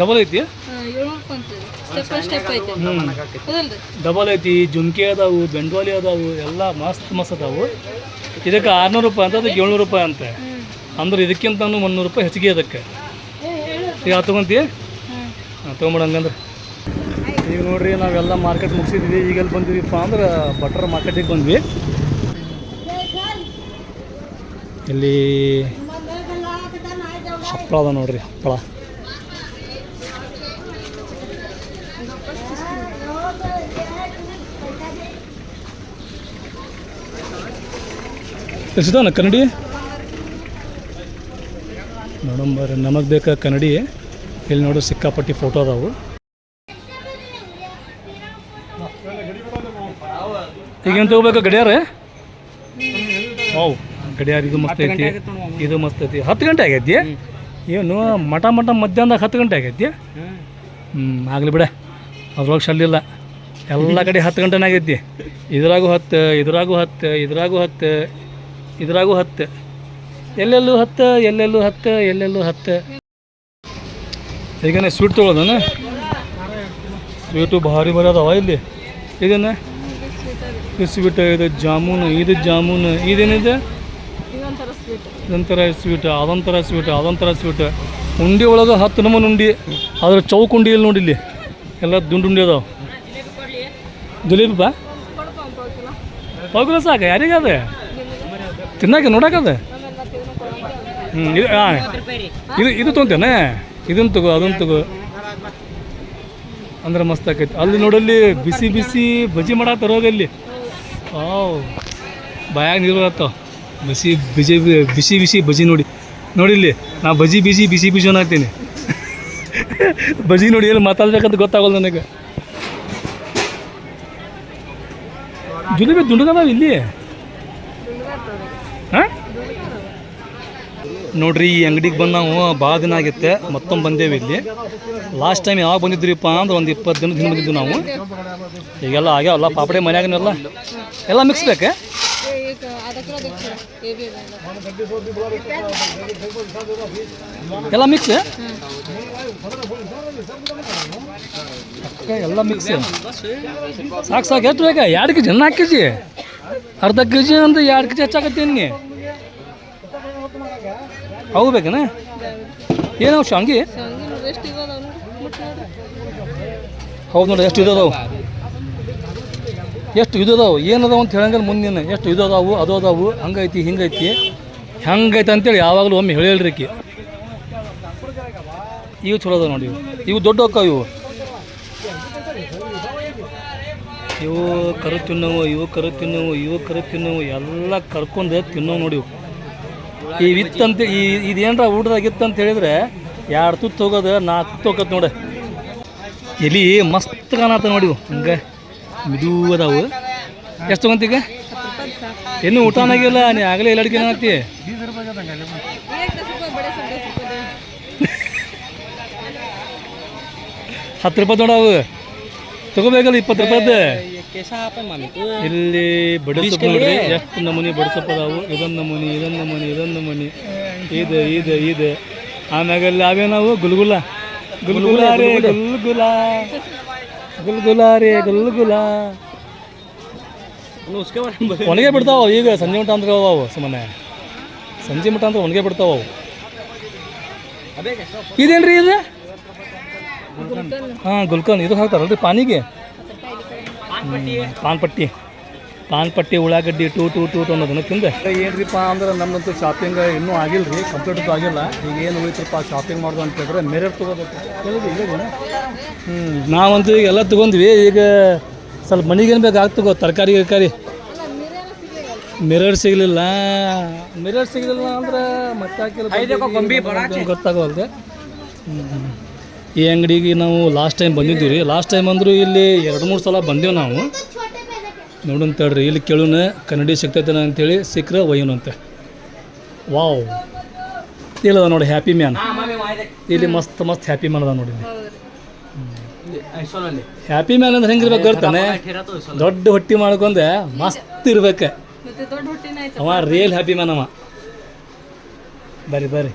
ಡಬಲ್ ಐತಿ ಸ್ಟೆಪ್ ಬೈ ಸ್ಟೆಪ್ ಐತೆ. ಹ್ಞೂ ಹೌದಲ್ರಿ? ಡಬಲ್ ಐತಿ ಜುಮ್ಕಿ ಅದಾವು ಬೆಂಡೋಲಿ ಅದಾವು ಎಲ್ಲ ಮಸ್ತ್ ಮಸ್ತ್ ಅದಾವು. ಇದಕ್ಕೆ ಆರ್ನೂರು ರೂಪಾಯಿ ಅಂತ ಅದಕ್ಕೆ ಏಳ್ನೂರು ರೂಪಾಯಿ ಅಂತ. ಅಂದ್ರೆ ಇದಕ್ಕಿಂತ ಮುನ್ನೂರು ರೂಪಾಯಿ ಹೆಚ್ಚಿಗೆ ಅದಕ್ಕೆ. ಈಗ ಯಾವ ತೊಗೊಂತೀಯ ಹಾಂ ಈಗ ನೋಡ್ರಿ ನಾವೆಲ್ಲ ಮಾರ್ಕೆಟ್ ಮುಗಿಸಿದ್ವಿ. ಈಗ ಎಲ್ಲಿ ಬಂದಿವಿಪ್ಪ ಅಂದ್ರೆ ಬಟ್ರ್ ಮಾರ್ಕೆಟಿಗೆ ಬಂದ್ವಿ. ಇಲ್ಲಿ ಹಪ್ಪಳ ಅದ ನೋಡ್ರಿ ಹಪ್ಪಳ ಎಷ್ಟಿದಾನ ಕನ್ನಡಿ ನೋಡಂಬರ್ ನಮಗೆ ಬೇಕಾ ಕನ್ನಡಿ ಇಲ್ಲಿ ನೋಡು, ಸಿಕ್ಕಾಪಟ್ಟಿ ಫೋಟೋ ಅದಾವು. ಈಗೇನು ತಗೋಬೇಕು ಗಡಿಯಾರ? ಓ ಗಡಿಯಾರ ಇದು ಮಸ್ತ್ ಐತಿ. ಇದು ಮಸ್ತ್ ಐತಿ. ಹತ್ತು ಗಂಟೆ ಆಗೈತಿ ಏನು, ಮಠ ಮಠ ಮಧ್ಯಾಹ್ನದಾಗ ಹತ್ತು ಗಂಟೆ ಆಗೈತಿ ಹ್ಞೂ ಆಗಲಿ ಬಿಡ. ಅದ್ರೊಳಗೆ ಶಲ್ಲಿಲ್ಲ ಎಲ್ಲ ಕಡೆ ಹತ್ತು ಗಂಟೆನಾಗೈತಿ ಇದ್ರಾಗೂ ಹತ್ತು ಇದ್ರಾಗೂ ಹತ್ತು ಇದ್ರಾಗೂ ಹತ್ತು ಇದ್ರಾಗೂ ಹತ್ತು. ಎಲ್ಲೆಲ್ಲೂ ಹತ್ತು ಎಲ್ಲೆಲ್ಲೂ ಹತ್ತು ಎಲ್ಲೆಲ್ಲೂ ಹತ್ತು. ಈಗನೇ ಸ್ವೀಟ್ ತೊಗೊಳೋದನ ಸ್ವೀಟು ಭಾರಿ ಭಾರಿ ಅದಾವ ಇಲ್ಲಿ. ಇದೇನ ಇದು ಸ್ವೀಟ್ ಇದು ಜಾಮೂನು ಇದು ಜಾಮೂನು ಇದೇನಿದೆ? ಇದೊಂಥರ ಸ್ವೀಟ್. ಅದೊಂಥರ ಸ್ವೀಟ್ ಅದೊಂಥರ ಸ್ವೀಟ್. ಉಂಡಿ ಒಳಗೆ ಹತ್ತು ನಮೂನು ಉಂಡಿ ಅದ್ರ ಚೌಕ್ ಉಂಡಿ ಇಲ್ಲಿ ನೋಡಿ ಇಲ್ಲಿ. ಎಲ್ಲ ದುಂಡು ಉಂಡಿ ಅದಾವ. ಜಿಲೇಬಿ ಬಾ. ಹೋಗಿಲ್ಲ ಸಾಕ ಯಾರಿಗದ? ತಿನ್ನಾಕ ನೋಡಕದ? ಹ್ಞೂ ಇದು ಇದು ಇದು ಇದನ್ನು ತಗೋ ಅದನ್ನು ತಗೋ. ಅಂದ್ರೆ ಮಸ್ತ್ ಆಕೈತಿ. ಅಲ್ಲಿ ನೋಡಲ್ಲಿ ಬಿಸಿ ಬಿಸಿ ಬಜಿ ಮಾಡತ್ತಾರ ಹೋಗಲ್ಲಿ ಓ ಬಾಯಾಗ ನೀರು ಬರತ್ತಾವ ಬಿಸಿ, ಬಿಜಿ, ಬಿಸಿ ಬಿಸಿ ಬಜಿ ನೋಡಿ. ನೋಡಿಲ್ಲಿ ನಾ ಬಜಿ, ಬಿಸಿ ಬಿಸಿ ಬಿಸಿ ಹಾಕ್ತೀನಿ ಬಜಿ ನೋಡಿ ಎಲ್ಲಿ ಮಾತಾಡ್ಬೇಕಂತ ಗೊತ್ತಾಗಲ್ಲ ನನಗೆ. ಜುಲಿಬಿ ದುಂಡಗದಾವ ಇಲ್ಲಿ? ನೋಡ್ರಿ, ಈ ಅಂಗಡಿಗೆ ಬಂದು ನಾವು ಭಾಳ ದಿನ ಆಗಿತ್ತೆ ಮತ್ತೊಮ್ಮೆ ಬಂದೇವಿ ಇಲ್ಲಿ. ಲಾಸ್ಟ್ ಟೈಮ್ ಯಾವಾಗ ಬಂದಿದ್ರಿಪ್ಪ ಅಂದ್ರೆ ಒಂದು ಇಪ್ಪತ್ತು ದಿನದ ದಿನ ಬಂದಿದ್ದು ನಾವು. ಈಗೆಲ್ಲ ಆಗ್ಯಾವಲ್ಲ ಪಾಪಡೆ ಮನೆಯಾಗನೆಲ್ಲ. ಎಲ್ಲ ಮಿಕ್ಸ್ ಎಲ್ಲ ಮಿಕ್ಸ್ ಎಲ್ಲ ಮಿಕ್ಸ್ ಸಾಕು ಸಾಕು, ಎಷ್ಟು ಬೇಕಾ? ಎರಡು ಕೆ ಜಿ ಹಾಕಿ ಜಿ ಅರ್ಧ ಕೆ ಜಿ ಅಂದ್ರೆ ಎರಡು ಕೆ ಜಿ ಹೆಚ್ಚಾಕತ್ತೀನಿ ಅವು ಬೇಕನ? ಏನು ಶಾಂಗಿ ಹೌದು ನೋಡಿ, ಎಷ್ಟು ಇದಾವು ಎಷ್ಟು ಇದಾವು ಏನದಾವ ಅಂತ ಹೇಳಂಗಿಲ್ಲ ಮುಂದಿನ ಎಷ್ಟು ಇದಾವು ಅದು ಅದಾವು, ಹಂಗೈತಿ, ಹಿಂಗೈತಿ. ಹೆಂಗೈತೆ ಅಂತೇಳಿ ಯಾವಾಗಲೂ ಒಮ್ಮೆ ಹೇಳಿಲ್ರಿ ಇವು ಚಲೋ ಅದಾವ ನೋಡಿ ಇವು. ದೊಡ್ಡ ಅಕ್ಕ ಇವು. ಇವು ಕರು ತಿನ್ನವು ಇವು ಕರು ತಿನ್ನವು ಇವು ಕರು ತಿನ್ನವು, ಎಲ್ಲ ಕರ್ಕೊಂಡು ತಿನ್ನೋವು ನೋಡಿವು ಈ ವಿತ್ತಂತ ಈ ಇದೇನರ ಊಟದಾಗಿತ್ತು ಅಂತ ಹೇಳಿದ್ರೆ ಎರಡು ತುತ್ತು ಹೋಗೋದು ನಾಲ್ಕು ಹೋಗತ್ತೆ ನೋಡಿ. ಎಲಿ ಮಸ್ತ್ ಕಾಣತ್ತ ನೋಡಿವು ಹಂಗೆ ಮಿದು ಅದಾವು ಎಷ್ಟು ತೊಗೊಂತೀಗ? ಊಟ ಊಟನಾಗಿಲ್ಲ, ನೀ ಆಗಲೇ ಇಲ್ಲ ಅಡುಗೆ ಏನತ್ತಿ ಹತ್ತು ರೂಪಾಯಿ ನೋಡವು ತಗೋಬೇಕಲ್ಲ ಇಪ್ಪತ್ತು ರೂಪಾಯಿ ಇಲ್ಲಿ ಬಡಿಸಪ್ಪ ನೋಡ್ರಿ ಎಷ್ಟು ನಮೂನಿ ಬಡಿಸಪ್ಪ ಅದಾವು. ಇದೊಂದು ನಮೂನಿ ಇದೊಂದು ನಮೂನಿ ಇದೊಂದು ನಮೂನಿ. ಇದೆ ಇದೆ ಇದೆ. ಆಮ್ಯಾಗ ಅಲ್ಲಿ ಅವೇ? ನಾವು ಗುಲ್ಗುಲ. ಗುಲ್ಗುಲ ರೀ ಗುಲ್ಗುಲ. ಗುಲ್ಗುಲ. ರೀ ಗುಲ್ಗುಲ. ಒಣಗೆ ಬಿಡ್ತಾವ ಈಗ ಸಂಜೆ ಮಠ ಅಂದ್ರೆ ಅವು ಸುಮ್ಮನೆ. ಸಂಜೆ ಮಠ ಅಂದ್ರೆ ಒಣಗೆ ಬಿಡ್ತಾವ ಅವು. ಇದೇನ್ರಿ ಇದು? ಹಾಂ ಗುಲ್ಕನ್ ಇದು ಹಾಕ್ತಾರಲ್ರಿ ಪಾನಿಗೆ? ಪಾನ್ಪಟ್ಟಿ. ಪಾನ್ಪಟ್ಟಿ ಪಾನ್ ಪಟ್ಟಿ ಉಳ್ಳಾಗಡ್ಡಿ ಟೂ ಟೂ ಟೂ ಟೂ ಅನ್ನೋದನ್ನ ತಿಂದೆ ಏನ್ರಿಪ್ಪ ಅಂದ್ರೆ ನಮ್ಮಂತೂ ಶಾಪಿಂಗ್ ಇನ್ನೂ ಆಗಿಲ್ಲ ರೀ ಕಂಪ್ಲೀಟ್ ಆಗಿಲ್ಲ. ಈಗ ಏನು ಉಳಿತಪ್ಪ ಶಾಪಿಂಗ್ ಮಾಡೋದು ಅಂತ ಹೇಳಿದ್ರೆ ಮಿರರ್ ತಗೋಬೇಕು. ಇಲ್ಲೇ ಹ್ಞೂ ನಾವಂತೂ ಈಗ ಎಲ್ಲ ತೊಗೊಂಡ್ವಿ. ಈಗ ಸ್ವಲ್ಪ ಮನೆಗೇನು ಬೇಕು ಆಗ್ತಗೋ ತರಕಾರಿ ಗಿರ್ಕಾರಿ? ಮಿರರ್ ಸಿಗಲಿಲ್ಲ. ಮಿರರ್ ಸಿಗಲಿಲ್ಲ ಅಂದ್ರೆ ಮತ್ತೆ ಗೊತ್ತಾಗೋಲ್ದೆ ಹ್ಮ್. ಈ ಅಂಗಡಿಗೆ ನಾವು ಲಾಸ್ಟ್ ಟೈಮ್ ಬಂದಿದ್ದೀವಿ ರೀ. ಲಾಸ್ಟ್ ಟೈಮ್ ಅಂದರೂ ಇಲ್ಲಿ ಎರಡು ಮೂರು ಸಲ ಬಂದೆವು ನಾವು. ನೋಡೋಣ ತಡ್ರಿ ಇಲ್ಲಿ ಕೇಳೋಣ ಕನ್ನಡಿ ಸಿಗ್ತೈತೇನ ಅಂತೇಳಿ ಸಿಕ್ಕರೆ ಒಯ್ಯೋಣಂತೆ ವಾವ್ ಇಲ್ಲದ ನೋಡಿ ಹ್ಯಾಪಿ ಮ್ಯಾನ್ ಇಲ್ಲಿ ಮಸ್ತ್ ಮಸ್ತ್ ಹ್ಯಾಪಿ ಮ್ಯಾನ್ ಅದ ನೋಡಿ ಹ್ಯಾಪಿ ಮ್ಯಾನ್ ಅಂದ್ರೆ ಹೆಂಗಿರ್ಬೇಕು ಗೊತ್ತಾನೆ? ದೊಡ್ಡ ಹೊಟ್ಟಿ ಮಾಡ್ಕೊಂಡೆ ಮಸ್ತ್ ಇರ್ಬೇಕು. ಮತ್ತೆ ದೊಡ್ಡ ಹೊಟ್ಟಿನ ಆಯ್ತು ಅವ ರಿಯಲ್ ಹ್ಯಾಪಿ ಮ್ಯಾನ್ ಅವ. ಬರ್ರಿ ಬರ್ರಿ.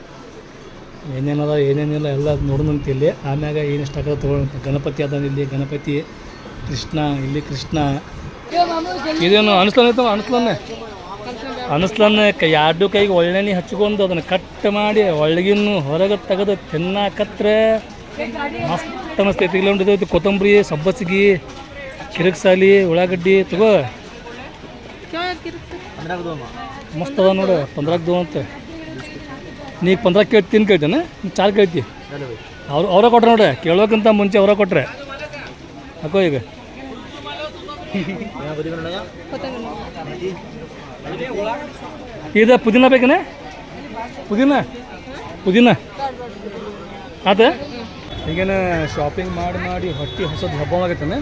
ಏನೇನದ ಏನೇನಿಲ್ಲ ಎಲ್ಲ ನೋಡೋಣಂತ ಇಲ್ಲಿ. ಆಮ್ಯಾಗ ಏನು ಇಷ್ಟ ತೊಗೊಳಂತ ಗಣಪತಿ ಅದ ಇಲ್ಲಿ ಗಣಪತಿ ಕೃಷ್ಣ ಇಲ್ಲಿ ಕೃಷ್ಣ. ಇದೇನು ಅನಿಸ್ಲನ್ನ ಅನಿಸ್ಲನ್ನ ಅನಿಸ್ಲನ್ನ ಕೈ ಎರಡು ಕೈಗೆ ಒಳ್ಳೆಣ್ಣೆ ಹಚ್ಕೊಂಡು ಅದನ್ನು ಕಟ್ ಮಾಡಿ ಒಳಗಿನ್ನು ಹೊರಗೆ ತೆಗೆದು ತಿನ್ನಾಕತ್ರೆ ಮಸ್ತ್ ಮಸ್ತ್ ಇಲ್ಲ ಕೊತ್ತಂಬರಿ ಸಬ್ಬಸಿಗೆ ಕಿರಿಕ್ಸಾಲಿ ಉಳ್ಳಾಗಡ್ಡಿ. ತಗೋ. ಮಸ್ತ್ ಅದ ನೋಡು ಪಂದ್ರಾಗ ಅಂತ. ನೀ ಪಂದ್ರ ಕೇಳಿ ತಿನ್ ಕೇಳ್ತೇನೆ ನೀ ಚಾರ್ ಕೇಳ್ತಿ. ಅವ್ರು, ಅವರ ಕೊಟ್ರೆ ನೋಡ್ರಿ ಕೇಳೋಕ್ಕಿಂತ ಮುಂಚೆ ಅವರ ಕೊಟ್ರೆ. ಹಾಕೋ ಈಗ. ಇದು ಪುದೀನ ಬೇಕನೆ? ಪುದೀನ? ಪುದೀನ? ಆತ? ಈಗೇನು ಶಾಪಿಂಗ್ ಮಾಡಿ ಮಾಡಿ ಹೊಟ್ಟೆ ಹೊಸದು ಹಬ್ಬ ಆಗೈತೇನೆ.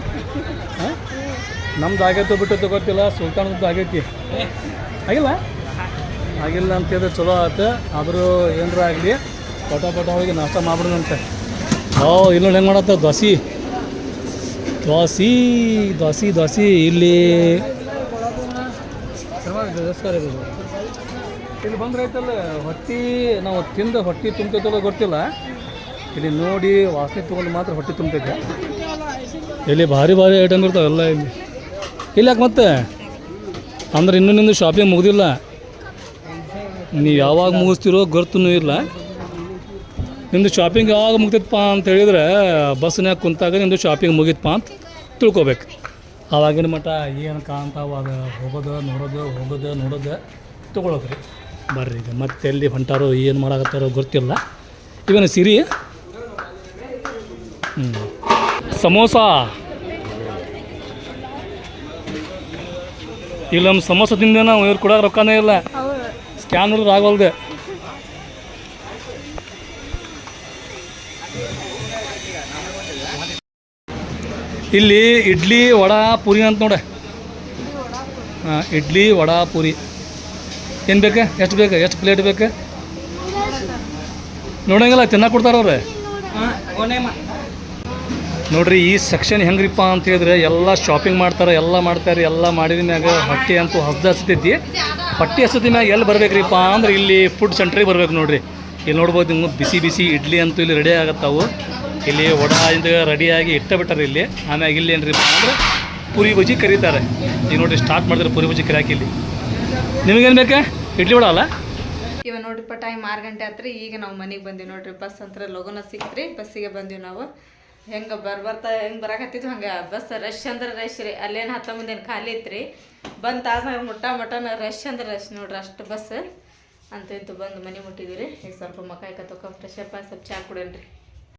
ನಮ್ದು ಆಗೈತೋ ಬಿಟ್ಟು ತಗೋತಿಲ್ಲ ಸುಲ್ತಾನದ್ದು ಆಗೈತಿ. ಆಗಿಲ್ಲ? ಆಗಿಲ್ಲ ಅಂತ ಹೇಳಿದ್ರೆ ಚಲೋ ಆಯ್ತು ಆದರೂ ಏನರ ಆಗಲಿ, ಪಟ ಪಟ ಹೋಗಿ ನಾಷ್ಟ ಮಾಡ್ಬಿಡೋಣಂತೆ. ಓ ಇಲ್ಲ ನೋಡಿ ಹೆಂಗೆ ಮಾಡತ್ತ? ದೋಸೆ ದೋಸೆ ದೋಸೆ ದೋಸೆ ಇಲ್ಲಿ ಇಲ್ಲಿ ಬಂದ್ರೆ ಐತಲ್ಲ ಹೊಟ್ಟಿ, ನಾವು ತಿಂದು ಹೊಟ್ಟಿ ತುಂಬ್ತೈತಲ್ಲ ಗೊತ್ತಿಲ್ಲ. ಇಲ್ಲಿ ನೋಡಿ ವಾಸನೆ ತೊಗೊಂಡು ಮಾತ್ರ ಹೊಟ್ಟೆ ತುಂಬ್ತೈತೆ. ಇಲ್ಲಿ ಭಾರಿ ಭಾರಿ ಐಟಮ್ ಇರ್ತಾವೆಲ್ಲ ಇಲ್ಲಿ. ಇಲ್ಲಿ ಯಾಕೆ ಮತ್ತೆ? ಅಂದ್ರೆ ಇನ್ನೂ ನಿಂದು ಶಾಪಿಂಗ್ ಮುಗ್ದಿಲ್ಲ. ನೀವು ಯಾವಾಗ ಮುಗಿಸ್ತಿರೋ ಗೊತ್ತೂ ಇಲ್ಲ. ನಿಮ್ಮದು ಶಾಪಿಂಗ್ ಯಾವಾಗ ಮುಗ್ತೈತಪ್ಪ ಅಂತ ಹೇಳಿದ್ರೆ ಬಸ್ನ್ಯಾಗ ಕುಂತಾಗ ನಿಮ್ಮದು ಶಾಪಿಂಗ್ ಮುಗಿತಪ್ಪ ಅಂತ ತಿಳ್ಕೊಬೇಕು. ಆವಾಗಿನ ಮಟ್ಟ ಏನು ಕಾಣ್ತಾವ ಅದು ಹೋಗೋದು, ನೋಡೋದು ಹೋಗೋದು, ನೋಡೋದು ತೊಗೊಳೋದು ರೀ ಬರ್ರಿ ಈಗ ಮತ್ತೆ ಎಲ್ಲಿ ಹೊಂಟಾರೋ ಏನು ಮಾಡಾಕತ್ತಾರೋ ಗೊತ್ತಿಲ್ಲ. ಇವೇನು ಸಿರಿ. ಸಮೋಸಾ ಸಮೋಸ. ಇಲ್ಲ ನಮ್ಮ ಸಮೋಸ ನಾವು ಇವ್ರು ಕೊಡೋಕೆ ರೊಕ್ಕನೇ ಇಲ್ಲ. ಸ್ಕ್ಯಾನ್ ನೋಡಿದ್ರೆ ಆಗೋಲ್ದೆ ಇಲ್ಲಿ ಇಡ್ಲಿ ವಡಾ ಪೂರಿ ಅಂತ ನೋಡ ಹಾಂ ಇಡ್ಲಿ ವಡಾ ಪೂರಿ ಏನು ಬೇಕು ಎಷ್ಟು ಬೇಕು ಎಷ್ಟು ಪ್ಲೇಟ್ ಬೇಕು ನೋಡಂಗಿಲ್ಲ ತಿನ್ನಕ್ಕೆ ಕೊಡ್ತಾರವ್ರೆ ನೋಡ್ರಿ ಈ ಸೆಕ್ಷನ್ ಹೆಂಗ್ರಿಪ್ಪ ಅಂತ ಹೇಳಿದ್ರೆ, ಎಲ್ಲ ಶಾಪಿಂಗ್ ಮಾಡ್ತಾರೆ, ಎಲ್ಲ ಮಾಡ್ತಾರೆ, ಎಲ್ಲ ಮಾಡಿದ ಮ್ಯಾಗ ಹೊಟ್ಟೆ ಅಂತೂ ಹಸ್ದ ಹಸತಿ ಮ್ಯಾಗ ಎಲ್ಲಿ ಬರ್ಬೇಕ್ರಿಪ್ಪ ಅಂದ್ರೆ ಇಲ್ಲಿ ಫುಡ್ ಸೆಂಟ್ರಿಗೆ ಬರ್ಬೇಕು ನೋಡ್ರಿ. ಇಲ್ಲಿ ನೋಡ್ಬೋದು ನಿಮ್ಗೆ ಬಿಸಿ ಬಿಸಿ ಇಡ್ಲಿ ಅಂತೂ ಇಲ್ಲಿ ರೆಡಿ ಆಗತ್ತಾವು. ಇಲ್ಲಿ ವಡ ಇಂದ ರೆಡಿಯಾಗಿ ಇಟ್ಟ ಬಿಟ್ಟಾರೆ ಇಲ್ಲಿ. ಆಮ್ಯಾಗ ಇಲ್ಲಿ ಏನ್ರಿಪ್ಪ ಅಂದ್ರೆ ಪುರಿ ಬಜ್ಜಿ ಕರೀತಾರೆ. ಈಗ ನೋಡ್ರಿ ಸ್ಟಾರ್ಟ್ ಮಾಡಿದ್ರೆ ಪುರಿ ಬಜ್ಜಿ ಕರಿಯಾಕೆ ಇಲ್ಲಿ. ನಿಮಗೇನು ಬೇಕಾ? ಇಡ್ಲಿ ಬಿಡ ಅಲ್ಲ? ಇವ ನೋಡ್ರಿಪ್ಪ ಟೈಮ್ ಆರು ಗಂಟೆ ಆತ್ರಿ. ಈಗ ನಾವು ಮನೆಗೆ ಬಂದೀವಿ ನೋಡ್ರಿ. ಬಸ್ ಅಂತ ಲಗುನ ಸಿಕ್ತ್ರಿ. ಬಸ್ಸಿಗೆ ಬಂದೀವಿ ನಾವು. ಹೆಂಗೆ ಬರ್ ಬರ್ತಾ ಹೆಂಗೆ ಬರಕತ್ತಿತ್ತು ಹಂಗೆ ಬಸ್ ರಶ್ ಅಂದ್ರೆ ರಶ್ ರೀ. ಅಲ್ಲೇನು ಹತ್ತ ಮುಂದೇನು ಖಾಲಿ ಐತ್ರಿ. ಬಂದು ತಾಸ್ನಾಗ ಮುಟ್ಟ ಮಟನ ರಶ್ ಅಂದ್ರೆ ರಶ್ ನೋಡ್ರಿ ಅಷ್ಟು ಬಸ್. ಅಂತ ಇಂತು ಬಂದು ಮನೆ ಮುಟ್ಟಿದ್ದೀವಿ ರೀ ಈಗ ಸ್ವಲ್ಪ ಮಕ್ಕಾಯ್ಕ ಕತ್ತೊಕ ಫ್ರೆಶ್ ಅಪ್ ಆಗಿ ಸ್ವಲ್ಪ ಚಾ ಕುಡೇನ್ರಿ